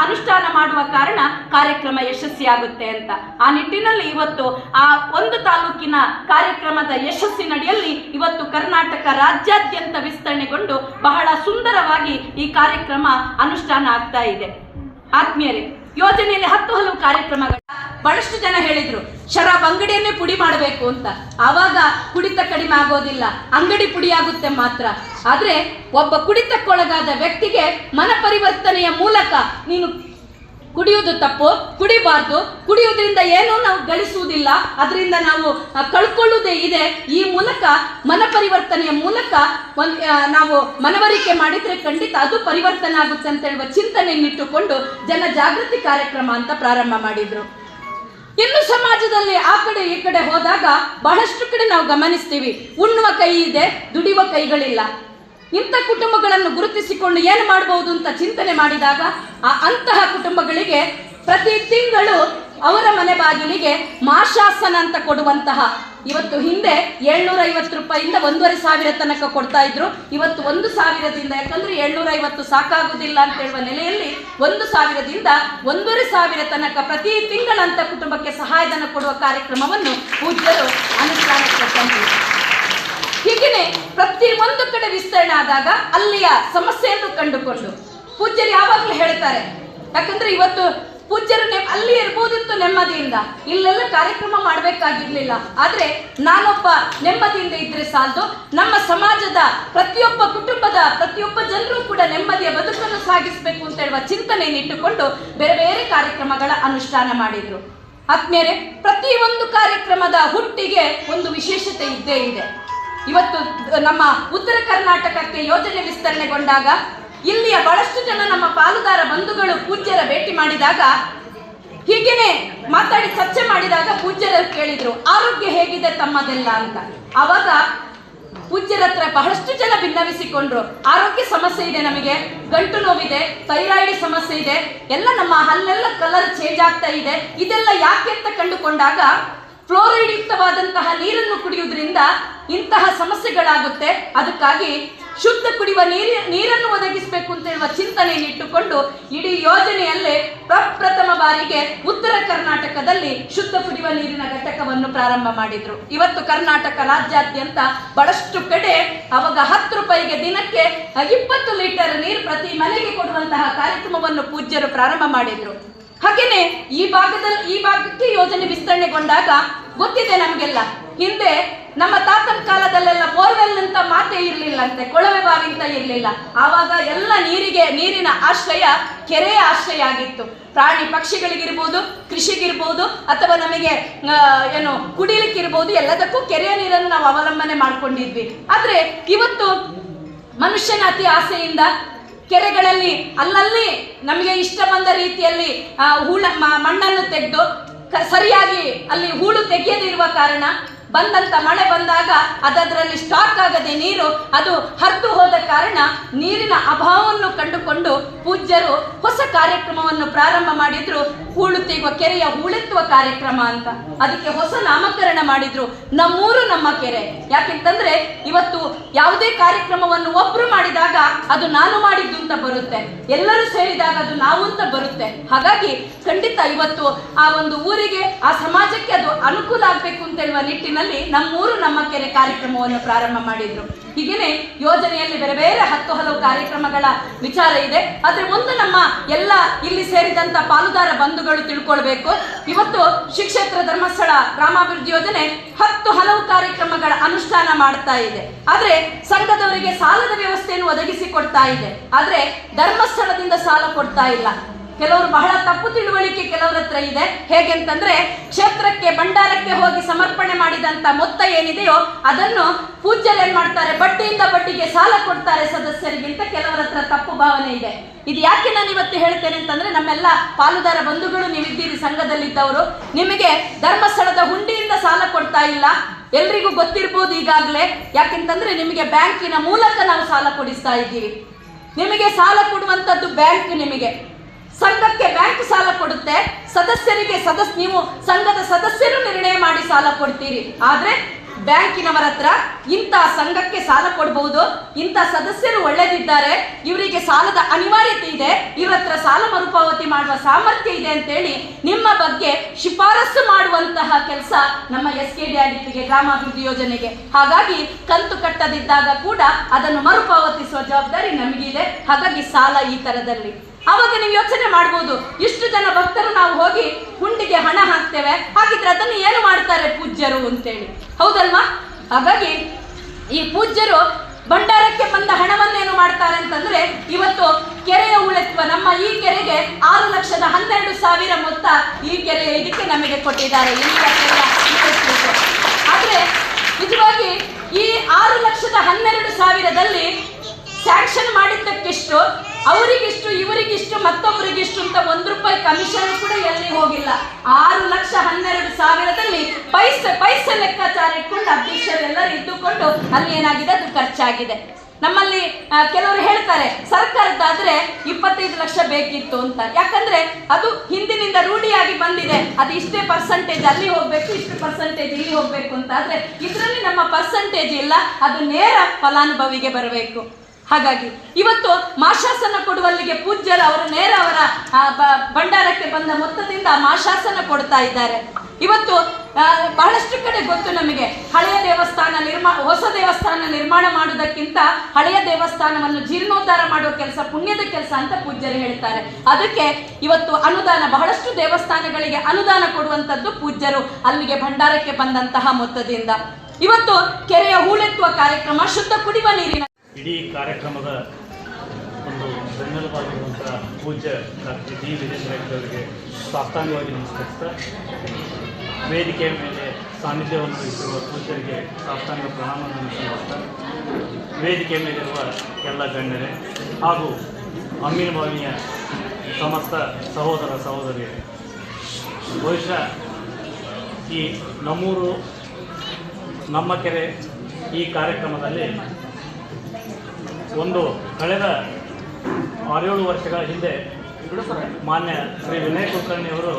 S4: ಅನುಷ್ಠಾನ ಮಾಡುವ ಕಾರಣ ಕಾರ್ಯಕ್ರಮ ಯಶಸ್ವಿಯಾಗುತ್ತೆ ಅಂತ. ಆ ನಿಟ್ಟಿನಲ್ಲಿ ಇವತ್ತು ಆ ಒಂದು ತಾಲೂಕಿನ ಕಾರ್ಯಕ್ರಮದ ಯಶಸ್ಸಿನಡಿಯಲ್ಲಿ ಇವತ್ತು ಕರ್ನಾಟಕ ರಾಜ್ಯಾದ್ಯಂತ ವಿಸ್ತರಣೆಗೊಂಡು ಬಹಳ ಸುಂದರವಾಗಿ ಈ ಕಾರ್ಯಕ್ರಮ ಅನುಷ್ಠಾನ ಆಗ್ತಾ ಇದೆ. ಆತ್ಮೀಯರೇ, ಯೋಜನೆಯಲ್ಲಿ ಹತ್ತು ಹಲವು ಕಾರ್ಯಕ್ರಮಗಳ ಬಹಳಷ್ಟು ಜನ ಹೇಳಿದ್ರು, ಶರಾಬ್ ಅಂಗಡಿಯನ್ನೇ ಪುಡಿ ಮಾಡಬೇಕು ಅಂತ. ಆವಾಗ ಕುಡಿತ ಕಡಿಮೆ ಆಗೋದಿಲ್ಲ, ಅಂಗಡಿ ಪುಡಿ ಆಗುತ್ತೆ ಮಾತ್ರ. ಆದ್ರೆ ಒಬ್ಬ ಕುಡಿತಕ್ಕೊಳಗಾದ ವ್ಯಕ್ತಿಗೆ ಮನ ಪರಿವರ್ತನೆಯ ಮೂಲಕ ನೀನು ಕುಡಿಯುವುದು ತಪ್ಪು, ಕುಡಿಬಾರ್ದು. ಕುಡಿಯುವುದರಿಂದ ಏನೂ ನಾವು ಗಳಿಸುವುದಿಲ್ಲ. ಅದರಿಂದ ನಾವು ಕಳ್ಕೊಳ್ಳುವುದೇ ಇದೆ. ಈ ಮೂಲಕ ಮನ ಪರಿವರ್ತನೆಯ ಮೂಲಕ ಒಂದು ನಾವು ಮನವರಿಕೆ ಮಾಡಿದ್ರೆ ಖಂಡಿತ ಅದು ಪರಿವರ್ತನೆ ಆಗುತ್ತೆ ಅಂತ ಹೇಳುವ ಚಿಂತನೆಯನ್ನಿಟ್ಟುಕೊಂಡು ಜನ ಜಾಗೃತಿ ಕಾರ್ಯಕ್ರಮ ಅಂತ ಪ್ರಾರಂಭ ಮಾಡಿದ್ರು. ಇನ್ನು ಸಮಾಜದಲ್ಲಿ ಆ ಕಡೆ ಈ ಕಡೆ ಹೋದಾಗ ಬಹಳಷ್ಟು ಕಡೆ ನಾವು ಗಮನಿಸ್ತೀವಿ. ಉಣ್ಣುವ ಕೈ ಇದೆ, ದುಡಿಯುವ ಕೈಗಳಿಲ್ಲ. ಇಂಥ ಕುಟುಂಬಗಳನ್ನು ಗುರುತಿಸಿಕೊಂಡು ಏನು ಮಾಡಬಹುದು ಅಂತ ಚಿಂತನೆ ಮಾಡಿದಾಗ ಆ ಅಂತಹ ಕುಟುಂಬಗಳಿಗೆ ಪ್ರತಿ ತಿಂಗಳು ಅವರ ಮನೆ ಬಾಗಿಲಿಗೆ ಮಾಶಾಸನ ಅಂತ ಕೊಡುವಂತಹ ಇವತ್ತು ಹಿಂದೆ ಏಳ್ನೂರ ಐವತ್ತು ರೂಪಾಯಿಂದ ಒಂದೂವರೆ ಸಾವಿರ ತನಕ ಕೊಡ್ತಾ ಇದ್ರು. ಇವತ್ತು ಒಂದು ಸಾವಿರದಿಂದ, ಯಾಕಂದ್ರೆ ಏಳ್ನೂರ ಐವತ್ತು ಸಾಕಾಗುವುದಿಲ್ಲ ಅಂತ ಹೇಳುವ ನೆಲೆಯಲ್ಲಿ ಒಂದು ಸಾವಿರದಿಂದ ಒಂದೂವರೆ ಸಾವಿರ ತನಕ ಪ್ರತಿ ತಿಂಗಳಂತ ಕುಟುಂಬಕ್ಕೆ ಸಹಾಯಧನ ಕೊಡುವ ಕಾರ್ಯಕ್ರಮವನ್ನು ಪೂಜ್ಯರು ಅನುಷ್ಠಾನಕ್ಕೆ ತಂದಿದ್ದಾರೆ ಹೀಗೆಯೇ ಪ್ರತಿ ಒಂದು ಕಡೆ ವಿಸ್ತರಣೆ ಆದಾಗ ಅಲ್ಲಿಯ ಸಮಸ್ಯೆಯನ್ನು ಕಂಡುಕೊಂಡು ಪೂಜ್ಯರು ಯಾವಾಗಲೂ ಹೇಳ್ತಾರೆ. ಯಾಕಂದ್ರೆ ಇವತ್ತು ಪೂಜ್ಯರು ಅಲ್ಲಿ ಇರ್ಬೋದಿತ್ತು ನೆಮ್ಮದಿಯಿಂದ, ಇಲ್ಲೆಲ್ಲ ಕಾರ್ಯಕ್ರಮ ಮಾಡಬೇಕಾಗಿರ್ಲಿಲ್ಲ. ಆದ್ರೆ ನಾನೊಬ್ಬ ನೆಮ್ಮದಿಯಿಂದ ಇದ್ರೆ ಸಾಲದು, ನಮ್ಮ ಸಮಾಜದ ಪ್ರತಿಯೊಬ್ಬ ಕುಟುಂಬದ ಪ್ರತಿಯೊಬ್ಬ ಜನರು ಕೂಡ ನೆಮ್ಮದಿಯ ಬದುಕನ್ನು ಸಾಗಿಸಬೇಕು ಅಂತ ಹೇಳುವ ಚಿಂತನೆಯನ್ನು ಇಟ್ಟುಕೊಂಡು ಬೇರೆ ಬೇರೆ ಕಾರ್ಯಕ್ರಮಗಳ ಅನುಷ್ಠಾನ ಮಾಡಿದ್ರು. ಆದ್ಮೇಲೆ ಪ್ರತಿ ಒಂದು ಕಾರ್ಯಕ್ರಮದ ಹುಟ್ಟಿಗೆ ಒಂದು ವಿಶೇಷತೆ ಇದ್ದೇ ಇದೆ. ಇವತ್ತು ನಮ್ಮ ಉತ್ತರ ಕರ್ನಾಟಕಕ್ಕೆ ಯೋಜನೆ ವಿಸ್ತರಣೆಗೊಂಡಾಗ ಇಲ್ಲಿಯ ಬಹಳಷ್ಟು ಜನ ನಮ್ಮ ಪಾಲುದಾರ ಬಂಧುಗಳು ಪೂಜ್ಯರ ಭೇಟಿ ಮಾಡಿದಾಗ, ಹೀಗೇನೆ ಮಾತಾಡಿ ಚರ್ಚೆ ಮಾಡಿದಾಗ ಪೂಜ್ಯರು ಕೇಳಿದ್ರು, ಆರೋಗ್ಯ ಹೇಗಿದೆ ತಮ್ಮದೆಲ್ಲ ಅಂತ. ಅವಾಗ ಪೂಜ್ಯರ ಹತ್ರ ಬಹಳಷ್ಟು ಜನ ಭಿನ್ನವಿಸಿಕೊಂಡ್ರು, ಆರೋಗ್ಯ ಸಮಸ್ಯೆ ಇದೆ ನಮಗೆ, ಗಂಟು ನೋವಿದೆ, ಥೈರಾಯ್ಡ್ ಸಮಸ್ಯೆ ಇದೆ, ಎಲ್ಲ ನಮ್ಮ ಹಲ್ಲೆಲ್ಲ ಕಲರ್ ಚೇಂಜ್ ಆಗ್ತಾ ಇದೆ, ಇದೆಲ್ಲ ಯಾಕೆ? ಅಂತ ಕಂಡುಕೊಂಡಾಗ ಫ್ಲೋರೈಡ್ ಯುಕ್ತವಾದಂತಹ ನೀರನ್ನು ಕುಡಿಯುವುದರಿಂದ ಇಂತಹ ಸಮಸ್ಯೆಗಳಾಗುತ್ತೆ. ಅದಕ್ಕಾಗಿ ಶುದ್ಧ ಕುಡಿಯುವ ನೀರಿ, ನೀರನ್ನು ಒದಗಿಸಬೇಕು ಅಂತ ಹೇಳುವ ಚಿಂತನೆಯನ್ನು ಇಟ್ಟುಕೊಂಡು ಇಡೀ ಯೋಜನೆಯಲ್ಲೇ ಪ್ರಪ್ರಥಮ ಬಾರಿಗೆ ಉತ್ತರ ಕರ್ನಾಟಕದಲ್ಲಿ ಶುದ್ಧ ಕುಡಿಯುವ ನೀರಿನ ಘಟಕವನ್ನು ಪ್ರಾರಂಭ ಮಾಡಿದ್ರು. ಇವತ್ತು ಕರ್ನಾಟಕ ರಾಜ್ಯಾದ್ಯಂತ ಬಹಳಷ್ಟು ಕಡೆ ಅವಾಗ ಹತ್ತು ರೂಪಾಯಿಗೆ ದಿನಕ್ಕೆ ಇಪ್ಪತ್ತು ಲೀಟರ್ ನೀರು ಪ್ರತಿ ಮನೆಗೆ ಕೊಡುವಂತಹ ಕಾರ್ಯಕ್ರಮವನ್ನು ಪೂಜ್ಯರು ಪ್ರಾರಂಭ ಮಾಡಿದ್ರು. ಹಾಗೇನೆ ಈ ಭಾಗದಲ್ಲಿ, ಈ ಭಾಗಕ್ಕೆ ಯೋಜನೆ ವಿಸ್ತರಣೆಗೊಂಡಾಗ ಗೊತ್ತಿದೆ ನಮಗೆಲ್ಲ. ಹಿಂದೆ ನಮ್ಮ ತಾತನ ಕಾಲದಲ್ಲೆಲ್ಲ ಬೋರ್ವೆಲ್ ಅಂತ ಮಾತೇ ಇರಲಿಲ್ಲ ಅಂತೆ ಕೊಳವೆ ಬಾವಿ ಅಂತ ಇರಲಿಲ್ಲ. ಆವಾಗ ಎಲ್ಲ ನೀರಿಗೆ, ನೀರಿನ ಆಶ್ರಯ ಕೆರೆಯ ಆಶ್ರಯ ಆಗಿತ್ತು. ಪ್ರಾಣಿ ಪಕ್ಷಿಗಳಿಗಿರ್ಬೋದು, ಕೃಷಿಗಿರ್ಬೋದು, ಅಥವಾ ನಮಗೆ ಏನು, ಕುಡಿಲಿಕ್ಕಿರ್ಬೋದು, ಎಲ್ಲದಕ್ಕೂ ಕೆರೆಯ ನೀರನ್ನು ನಾವು ಅವಲಂಬನೆ ಮಾಡ್ಕೊಂಡಿದ್ವಿ. ಆದ್ರೆ ಇವತ್ತು ಮನುಷ್ಯನ ಅತಿ ಆಸೆಯಿಂದ ಕೆರೆಗಳಲ್ಲಿ ಅಲ್ಲಲ್ಲಿ ನಮಗೆ ಇಷ್ಟ ಬಂದ ರೀತಿಯಲ್ಲಿ ಹೂಳ ಮಣ್ಣನ್ನು ತೆಗೆದು ಸರಿಯಾಗಿ ಅಲ್ಲಿ ಹೂಳು ತೆಗೆಯದಿರುವ ಕಾರಣ ಬಂದಂತ ಮಳೆ ಬಂದಾಗ ಅದರಲ್ಲಿ ಸ್ಟಾಕ್ ಆಗದೆ ನೀರು ಅದು ಹರಿದು ಹೋದ ಕಾರಣ ನೀರಿನ ಅಭಾವವನ್ನು ಕಂಡುಕೊಂಡು ಪೂಜ್ಯರು ಹೊಸ ಕಾರ್ಯಕ್ರಮವನ್ನು ಪ್ರಾರಂಭ ಮಾಡಿದ್ರು. ಹೂಳು ತೆಗೆಯುವ ಕೆರೆಯ ಹೂಳೆತ್ತುವ ಕಾರ್ಯಕ್ರಮ ಅಂತ. ಅದಕ್ಕೆ ಹೊಸ ನಾಮಕರಣ ಮಾಡಿದ್ರು. ನಮ್ಮೂರು ನಮ್ಮ ಕೆರೆ. ಯಾಕೆಂತಂದ್ರೆ ಇವತ್ತು ಯಾವುದೇ ಕಾರ್ಯಕ್ರಮವನ್ನು ಒಬ್ರು ಮಾಡಿದಾಗ ಅದು ನಾನು ಮಾಡಿದ್ದು ಅಂತ ಬರುತ್ತೆ. ಎಲ್ಲರೂ ಸೇರಿದಾಗ ಅದು ನಾವು ಅಂತ ಬರುತ್ತೆ. ಹಾಗಾಗಿ ಖಂಡಿತ ಇವತ್ತು ಆ ಒಂದು ಊರಿಗೆ, ಆ ಸಮಾಜಕ್ಕೆ ಅದು ಅನುಕೂಲ ಆಗ್ಬೇಕು ಅಂತ ಹೇಳುವ ನಿಟ್ಟಿನಲ್ಲಿ ನಮ್ಮೂರು ನಮ್ಮ ಕೆರೆ ಕಾರ್ಯಕ್ರಮವನ್ನು ಪ್ರಾರಂಭ ಮಾಡಿದ್ರು. ಹೀಗೇನೆ ಯೋಜನೆಯಲ್ಲಿ ಬೇರೆ ಬೇರೆ ಹತ್ತು ಹಲವು ಕಾರ್ಯಕ್ರಮಗಳ ವಿಚಾರ ಇದೆ. ಆದ್ರೆ ಒಂದು ನಮ್ಮ ಎಲ್ಲ ಇಲ್ಲಿ ಸೇರಿದಂತ ಪಾಲುದಾರ ಬಂಧುಗಳು ತಿಳ್ಕೊಳ್ಬೇಕು. ಇವತ್ತು ಶಿಕ್ಷೇತ್ರ ಧರ್ಮಸ್ಥಳ ಗ್ರಾಮಾಭಿವೃದ್ಧಿ ಯೋಜನೆ ಹತ್ತು ಹಲವು ಕಾರ್ಯಕ್ರಮಗಳ ಅನುಷ್ಠಾನ ಮಾಡ್ತಾ ಇದೆ. ಆದ್ರೆ ಸಂಘದವರಿಗೆ ಸಾಲದ ವ್ಯವಸ್ಥೆಯನ್ನು ಒದಗಿಸಿ ಕೊಡ್ತಾ ಇದೆ. ಆದ್ರೆ ಧರ್ಮಸ್ಥಳದಿಂದ ಸಾಲ ಕೊಡ್ತಾ ಇಲ್ಲ. ಕೆಲವರು ಬಹಳ ತಪ್ಪು ತಿಳುವಳಿಕೆ ಕೆಲವರ ಹತ್ರ ಇದೆ. ಹೇಗೆಂತಂದ್ರೆ ಕ್ಷೇತ್ರಕ್ಕೆ ಭಂಡಾರಕ್ಕೆ ಹೋಗಿ ಸಮರ್ಪಣೆ ಮಾಡಿದಂತ ಮೊತ್ತ ಏನಿದೆಯೋ, ಅದನ್ನು ಪೂಜ್ಯರು ಏನ್ ಮಾಡ್ತಾರೆ? ಬಡ್ಡಿಯಿಂದ ಬಡ್ಡಿಗೆ ಸಾಲ ಕೊಡ್ತಾರೆ ಸದಸ್ಯರಿಗಿಂತ ಕೆಲವರ ಹತ್ರ ತಪ್ಪು ಭಾವನೆ ಇದೆ. ಇದು ಯಾಕೆ ನಾನು ಇವತ್ತು ಹೇಳ್ತೇನೆ ಅಂತಂದ್ರೆ, ನಮ್ಮೆಲ್ಲ ಪಾಲುದಾರ ಬಂಧುಗಳು ನೀವಿದ್ದೀರಿ ಸಂಘದಲ್ಲಿದ್ದವರು. ನಿಮಗೆ ಧರ್ಮಸ್ಥಳದ ಹುಂಡಿಯಿಂದ ಸಾಲ ಕೊಡ್ತಾ ಇಲ್ಲ. ಎಲ್ರಿಗೂ ಗೊತ್ತಿರ್ಬೋದು ಈಗಾಗಲೇ. ಯಾಕೆಂತಂದ್ರೆ, ನಿಮಗೆ ಬ್ಯಾಂಕಿನ ಮೂಲಕ ನಾವು ಸಾಲ ಕೊಡಿಸ್ತಾ ಇದ್ದೀವಿ. ನಿಮಗೆ ಸಾಲ ಕೊಡುವಂಥದ್ದು ಬ್ಯಾಂಕ್ ನಿಮಗೆ. ಸಂಘಕ್ಕೆ ಬ್ಯಾಂಕ್ ಸಾಲ ಕೊಡುತ್ತೆ. ಸದಸ್ಯರಿಗೆ ಸದಸ್ಯ ನೀವು ಸಂಘದ ಸದಸ್ಯರು ನಿರ್ಣಯ ಮಾಡಿ ಸಾಲ ಕೊಡ್ತೀರಿ. ಆದ್ರೆ ಬ್ಯಾಂಕಿನವರ ಹತ್ರ ಇಂಥ ಸಂಘಕ್ಕೆ ಸಾಲ ಕೊಡಬಹುದು ಇಂಥ ಸದಸ್ಯರು ಒಳ್ಳೆದಿದ್ದಾರೆ. ಇವರಿಗೆ ಸಾಲದ ಅನಿವಾರ್ಯತೆ ಇದೆ. ಇವರತ್ರ ಸಾಲ ಮರುಪಾವತಿ ಮಾಡುವ ಸಾಮರ್ಥ್ಯ ಇದೆ ಅಂತೇಳಿ ನಿಮ್ಮ ಬಗ್ಗೆ ಶಿಫಾರಸು ಮಾಡುವಂತಹ ಕೆಲಸ ನಮ್ಮ ಎಸ್ ಕೆ ಡಿ ಗ್ರಾಮಾಭಿವೃದ್ಧಿ ಯೋಜನೆಗೆ. ಹಾಗಾಗಿ ಕಂತು ಕಟ್ಟದಿದ್ದಾಗ ಕೂಡ ಅದನ್ನು ಮರುಪಾವತಿಸುವ ಜವಾಬ್ದಾರಿ ನಮಗಿದೆ. ಹಾಗಾಗಿ ಸಾಲ ಈ ತರದಲ್ಲಿ. ಆವಾಗ ನೀವು ಯೋಚನೆ ಮಾಡ್ಬೋದು, ಇಷ್ಟು ಜನ ಭಕ್ತರು ನಾವು ಹೋಗಿ ಹುಂಡಿಗೆ ಹಣ ಹಾಕ್ತೇವೆ, ಹಾಗಿದ್ರೆ ಅದನ್ನು ಏನು ಮಾಡ್ತಾರೆ ಪೂಜ್ಯರು ಅಂತೇಳಿ. ಹೌದಲ್ವಾ? ಹಾಗಾಗಿ ಈ ಪೂಜ್ಯರು ಭಂಡಾರಕ್ಕೆ ಬಂದ ಹಣವನ್ನೇನು ಮಾಡ್ತಾರೆ ಅಂತಂದ್ರೆ, ಇವತ್ತು ಕೆರೆಯ ಉಳಿತ್ವ, ನಮ್ಮ ಈ ಕೆರೆಗೆ ಆರು ಲಕ್ಷದ ಹನ್ನೆರಡು ಸಾವಿರ ಮೊತ್ತ ಈ ಕೆರೆಯ ಇದಕ್ಕೆ ನಮಗೆ ಕೊಟ್ಟಿದ್ದಾರೆ. ಆದ್ರೆ, ನಿಜವಾಗಿ ಈ ಆರು ಲಕ್ಷದ ಹನ್ನೆರಡು ಸಾವಿರದಲ್ಲಿ ಸ್ಯಾಂಕ್ಷನ್ ಮಾಡಿದ್ದಕ್ಕಿಷ್ಟು ಅವರಿಗಿಷ್ಟು, ಇವರಿಗಿಷ್ಟು, ಮತ್ತೊಬ್ಬರಿಗಿಷ್ಟು ಅಂತ ಒಂದು ರೂಪಾಯಿ ಕಮಿಷನ್ ಕೂಡ ಎಲ್ಲಿ ಹೋಗಿಲ್ಲ. ಆರು ಲಕ್ಷ ಹನ್ನೆರಡು ಸಾವಿರದಲ್ಲಿ ಪೈಸೆ ಪೈಸೆ ಲೆಕ್ಕಾಚಾರ ಇಟ್ಕೊಂಡು ಅಧ್ಯಕ್ಷರೆಲ್ಲರೂ ಇದ್ದುಕೊಂಡು ಅಲ್ಲಿ ಏನಾಗಿದೆ? ಅದು ಖರ್ಚಾಗಿದೆ. ನಮ್ಮಲ್ಲಿ ಕೆಲವರು ಹೇಳ್ತಾರೆ, ಸರ್ಕಾರದ್ದಾದ್ರೆ ಇಪ್ಪತ್ತೈದು ಲಕ್ಷ ಬೇಕಿತ್ತು ಅಂತ. ಯಾಕಂದ್ರೆ ಅದು ಹಿಂದಿನಿಂದ ರೂಢಿಯಾಗಿ ಬಂದಿದೆ. ಅದು ಇಷ್ಟೇ ಪರ್ಸೆಂಟೇಜ್ ಅಲ್ಲಿ ಹೋಗ್ಬೇಕು, ಇಷ್ಟು ಪರ್ಸೆಂಟೇಜ್ ಇಲ್ಲಿ ಹೋಗ್ಬೇಕು ಅಂತ. ಆದ್ರೆ ಇದರಲ್ಲಿ ನಮ್ಮ ಪರ್ಸೆಂಟೇಜ್ ಇಲ್ಲ, ಅದು ನೇರ ಫಲಾನುಭವಿಗೆ ಬರಬೇಕು. ಹಾಗಾಗಿ ಇವತ್ತು ಮಾಶಾಸನ ಕೊಡುವಲ್ಲಿಗೆ ಪೂಜ್ಯರು ಅವರು ನೇರ ಅವರ ಭಂಡಾರಕ್ಕೆ ಬಂದ ಮೊತ್ತದಿಂದ ಮಾಶಾಸನ ಕೊಡ್ತಾ ಇದ್ದಾರೆ. ಇವತ್ತು ಬಹಳಷ್ಟು ಕಡೆ ಗೊತ್ತು ನಮಗೆ. ಹಳೆಯ ದೇವಸ್ಥಾನ ನಿರ್ಮಾ, ಹೊಸ ದೇವಸ್ಥಾನ ನಿರ್ಮಾಣ ಮಾಡುವುದಕ್ಕಿಂತ ಹಳೆಯ ದೇವಸ್ಥಾನವನ್ನು ಜೀರ್ಣೋದ್ಧಾರ ಮಾಡುವ ಕೆಲಸ ಪುಣ್ಯದ ಕೆಲಸ ಅಂತ ಪೂಜ್ಯರು ಹೇಳ್ತಾರೆ. ಅದಕ್ಕೆ ಇವತ್ತು ಅನುದಾನ, ಬಹಳಷ್ಟು ದೇವಸ್ಥಾನಗಳಿಗೆ ಅನುದಾನ ಕೊಡುವಂಥದ್ದು ಪೂಜ್ಯರು ಅಲ್ಲಿಗೆ ಭಂಡಾರಕ್ಕೆ ಬಂದಂತಹ ಮೊತ್ತದಿಂದ. ಇವತ್ತು ಕೆರೆಯ ಹೂಳೆತ್ತುವ ಕಾರ್ಯಕ್ರಮ, ಶುದ್ಧ ಕುಡಿಯುವ ನೀರಿನ
S5: ಇಡೀ ಕಾರ್ಯಕ್ರಮದ ಒಂದು ಬೆನ್ನೆಲುಬಾಗಿರುವಂಥ ಪೂಜ್ಯ ಡಾಕ್ಟರ್ ಡಿ ವೀರೇಂದ್ರ ಅವರಿಗೆ ಸಾಷ್ಟಾಂಗವಾಗಿ ನಮಸ್ಕರಿಸ್ತಾ, ವೇದಿಕೆಯ ಮೇಲೆ ಸಾನ್ನಿಧ್ಯವನ್ನು ಇಟ್ಟಿರುವ ಪೂಜ್ಯರಿಗೆ ಸಾಷ್ಟಾಂಗ ಪ್ರಣಾಮವನ್ನು ನಮಸ್ಕರಿಸ್ತಾ ವೇದಿಕೆಯ ಮೇಲಿರುವ ಎಲ್ಲ ಗಣ್ಯರೇ ಹಾಗೂ ಅಮೀನ್ ಭಾವಿಯ ಸಮಸ್ತ ಸಹೋದರ ಸಹೋದರಿಯರೇ, ಬಹುಶಃ ಈ ನಮ್ಮೂರು ನಮ್ಮ ಕೆರೆ ಈ ಕಾರ್ಯಕ್ರಮದಲ್ಲಿ ಒಂದು ಕಳೆದ ಆರೇಳು ವರ್ಷಗಳ ಹಿಂದೆ ಮಾನ್ಯ ಶ್ರೀ ವಿನಯ್ ಕುಲಕರ್ಣಿಯವರು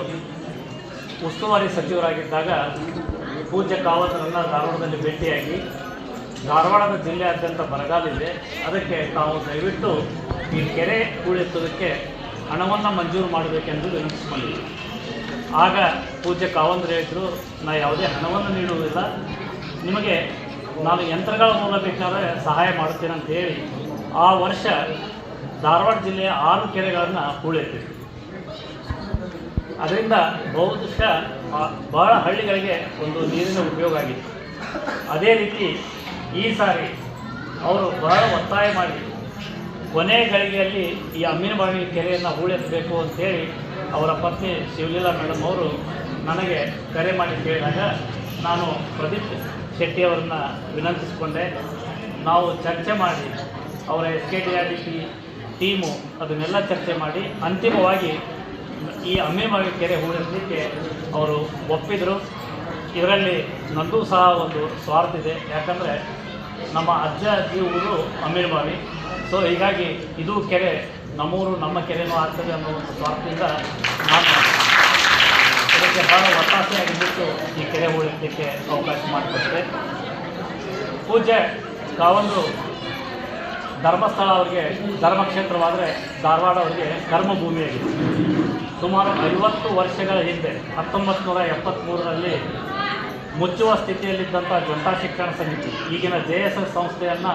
S5: ಉಸ್ತುವಾರಿ ಸಚಿವರಾಗಿದ್ದಾಗ ಪೂಜ್ಯ ಕಾವತರನ್ನು ಧಾರವಾಡದಲ್ಲಿ ಭೇಟಿಯಾಗಿ ಧಾರವಾಡದ ಜಿಲ್ಲೆಯಾದ್ಯಂತ ಬರಗಾಲಿದೆ. ಅದಕ್ಕೆ ತಾವು ದಯವಿಟ್ಟು ಈ ಕೆರೆ ಹೂಳೆತ್ತೋದಕ್ಕೆ ಹಣವನ್ನು ಮಂಜೂರು ಮಾಡಬೇಕೆಂದು ವಿನಂತಿಸಿಕೊಂಡಿದ್ದರು ಆಗ ಪೂಜ್ಯ ಕಾವಂದ್ರು ಹೇಳಿದ್ರು, ನಾ ಯಾವುದೇ ಹಣವನ್ನು ನೀಡುವುದಿಲ್ಲ. ನಿಮಗೆ ನಾನು ಯಂತ್ರಗಳ ಮೂಲಕ ಸಹಾಯ ಮಾಡುತ್ತೇನೆ ಅಂತ ಹೇಳಿ ಆ ವರ್ಷ ಧಾರವಾಡ ಜಿಲ್ಲೆಯ ಆರು ಕೆರೆಗಳನ್ನು ಹೂಳೆತ್ತಿದ್ವಿ. ಅದರಿಂದ ಬಹುಶಃ ಬಹಳ ಹಳ್ಳಿಗಳಿಗೆ ಒಂದು ನೀರಿನ ಉಪಯೋಗ ಆಗಿತ್ತು. ಅದೇ ರೀತಿ ಈ ಸಾರಿ ಅವರು ಬಹಳ ಒತ್ತಾಯ ಮಾಡಿ ಕೊನೆ ಗಳಿಗೆಯಲ್ಲಿ ಈ ಅಮ್ಮಿನಬಾವಿ ಕೆರೆಯನ್ನು ಹೂಳೆತ್ತಬೇಕು ಅಂತೇಳಿ ಅವರ ಪತ್ನಿ ಶಿವಲೀಲಾ ಮೇಡಮ್ ಅವರು ನನಗೆ ಕರೆ ಮಾಡಿ ಕೇಳಿದಾಗ ನಾನು ಪ್ರದೀಪ್ ಶೆಟ್ಟಿಯವರನ್ನ ವಿನಂತಿಸಿಕೊಂಡೆ. ನಾವು ಚರ್ಚೆ ಮಾಡಿ, ಅವರ S K T R D P team ಅದನ್ನೆಲ್ಲ ಚರ್ಚೆ ಮಾಡಿ, ಅಂತಿಮವಾಗಿ ಈ ಅಮ್ಮಿನಬಾವಿ ಕೆರೆ ಹೂಡಿಸಲಿಕ್ಕೆ ಅವರು ಒಪ್ಪಿದರು. ಇದರಲ್ಲಿ ನನ್ನೂ ಸಹ ಒಂದು ಸ್ವಾರ್ಥ ಇದೆ. ಯಾಕಂದರೆ ನಮ್ಮ ಅಜ್ಜ ಅಜ್ಜಿ ಊರು ಅಮೀರ್ಬಾವಿ ಸೊ ಹೀಗಾಗಿ ಇದು ಕೆರೆ ನಮ್ಮೂರು, ನಮ್ಮ ಕೆರೆನೂ ಆಗ್ತದೆ ಅನ್ನೋ ಒಂದು ಸ್ವಾರ್ಥದಿಂದ ನಾನು ಇದಕ್ಕೆ ಭಾಳ ಒತ್ತಾಸೆಯಾಗಿದ್ದು ಈ ಕೆರೆ ಉಳಿಸಲಿಕ್ಕೆ ಅವಕಾಶ ಮಾಡಿಕೊಟ್ಟಿದೆ ಪೂಜೆ ಕಾವಂದು ಧರ್ಮಸ್ಥಳ ಅವರಿಗೆ, ಧರ್ಮಕ್ಷೇತ್ರವಾದರೆ ಧಾರವಾಡ ಅವರಿಗೆ ಕರ್ಮಭೂಮಿಯಾಗಿದೆ. ಸುಮಾರು ಐವತ್ತು ವರ್ಷಗಳ ಹಿಂದೆ ಹತ್ತೊಂಬತ್ತು ನೂರ ಎಪ್ಪತ್ತ್ಮೂರರಲ್ಲಿ ಮುಚ್ಚುವ ಸ್ಥಿತಿಯಲ್ಲಿದ್ದಂಥ ಜಂಟಾ ಶಿಕ್ಷಣ ಸಮಿತಿ, ಈಗಿನ ಜೆ ಎಸ್ ಎಸ್ ಸಂಸ್ಥೆಯನ್ನು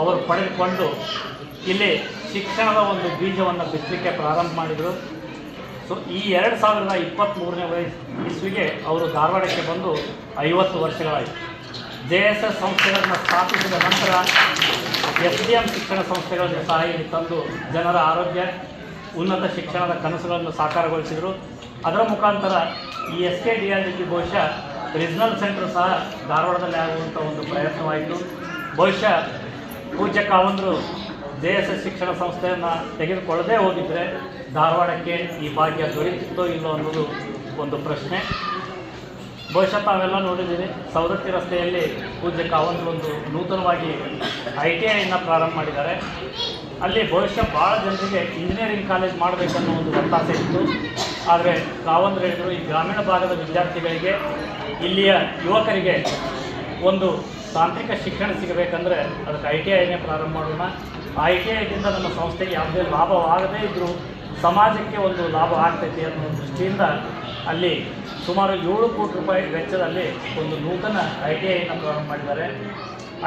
S5: ಅವರು ಪಡೆದುಕೊಂಡು ಇಲ್ಲಿ ಶಿಕ್ಷಣದ ಒಂದು ಬೀಜವನ್ನು ಬಿತ್ತಲಿಕ್ಕೆ ಪ್ರಾರಂಭ ಮಾಡಿದರು. ಸೊ, ಈ ಎರಡು ಸಾವಿರದ ಇಪ್ಪತ್ತ್ಮೂರನೇ ವಯಸ್ಸು ಇಸ್ವಿಗೆ ಅವರು ಧಾರವಾಡಕ್ಕೆ ಬಂದು ಐವತ್ತು ವರ್ಷಗಳಾಯಿತು. ಜೆ ಎಸ್ ಎಸ್ ಸಂಸ್ಥೆಗಳನ್ನು ಸ್ಥಾಪಿಸಿದ ನಂತರ ಎಸ್ ಡಿ ಎಂ ಶಿಕ್ಷಣ ಸಂಸ್ಥೆಗಳನ್ನು ಸಹ ಇಲ್ಲಿ ತಂದು ಜನರ ಆರೋಗ್ಯ, ಉನ್ನತ ಶಿಕ್ಷಣದ ಕನಸುಗಳನ್ನು ಸಾಕಾರಗೊಳಿಸಿದರು. ಅದರ ಮುಖಾಂತರ ಈ S K D R D ಬಹುಶಃ ರೀಜ್ನಲ್ ಸೆಂಟರ್ ಸಹ ಧಾರವಾಡದಲ್ಲಿ ಆಗುವಂಥ ಒಂದು ಪ್ರಯತ್ನವಾಯಿತು. ಬಹುಶಃ ಪೂಜ್ಯ ಕಾವಂದರು ಜೆ ಎಸ್ ಎಸ್ ಶಿಕ್ಷಣ ಸಂಸ್ಥೆಯನ್ನು ತೆಗೆದುಕೊಳ್ಳದೇ ಹೋಗಿದ್ದರೆ ಧಾರವಾಡಕ್ಕೆ ಈ ಭಾಗ್ಯ ದೊರೆಯುತ್ತೋ ಇಲ್ಲೋ ಅನ್ನೋದು ಒಂದು ಪ್ರಶ್ನೆ. ಬಹುಶಃ ತಾವೆಲ್ಲ ನೋಡಿದ್ದೀವಿ ಸವದತ್ತಿ ರಸ್ತೆಯಲ್ಲಿ ಪೂಜ್ಯ ಕಾವಂದ್ರು ಒಂದು ನೂತನವಾಗಿ ಐ ಟಿ ಐನ ಪ್ರಾರಂಭ ಮಾಡಿದ್ದಾರೆ. ಅಲ್ಲಿ ಬಹುಶಃ ಭಾಳ ಜನರಿಗೆ ಇಂಜಿನಿಯರಿಂಗ್ ಕಾಲೇಜ್ ಮಾಡಬೇಕನ್ನೋ ಒಂದು ಒತ್ತಾಸೆ ಇತ್ತು. ಆದರೆ ಕಾವಂದ್ರು ಹೇಳಿದರು, ಈ ಗ್ರಾಮೀಣ ಭಾಗದ ವಿದ್ಯಾರ್ಥಿಗಳಿಗೆ, ಇಲ್ಲಿಯ ಯುವಕರಿಗೆ ಒಂದು ತಾಂತ್ರಿಕ ಶಿಕ್ಷಣ ಸಿಗಬೇಕಂದ್ರೆ ಅದಕ್ಕೆ ಐ ಟಿ ಐನೇ ಪ್ರಾರಂಭ ಮಾಡೋಣ. ಐ ಟಿ ಐದಿಂದ ನಮ್ಮ ಸಂಸ್ಥೆಗೆ ಯಾವುದೇ ಲಾಭವಾಗದೇ ಇದ್ದರೂ ಸಮಾಜಕ್ಕೆ ಒಂದು ಲಾಭ ಆಗ್ತೈತಿ ಅನ್ನೋ ದೃಷ್ಟಿಯಿಂದ ಅಲ್ಲಿ ಸುಮಾರು ಏಳು ಕೋಟಿ ರೂಪಾಯಿ ವೆಚ್ಚದಲ್ಲಿ ಒಂದು ನೂತನ ಐ ಟಿ ಐನ ಪ್ರಾರಂಭ ಮಾಡಿದ್ದಾರೆ.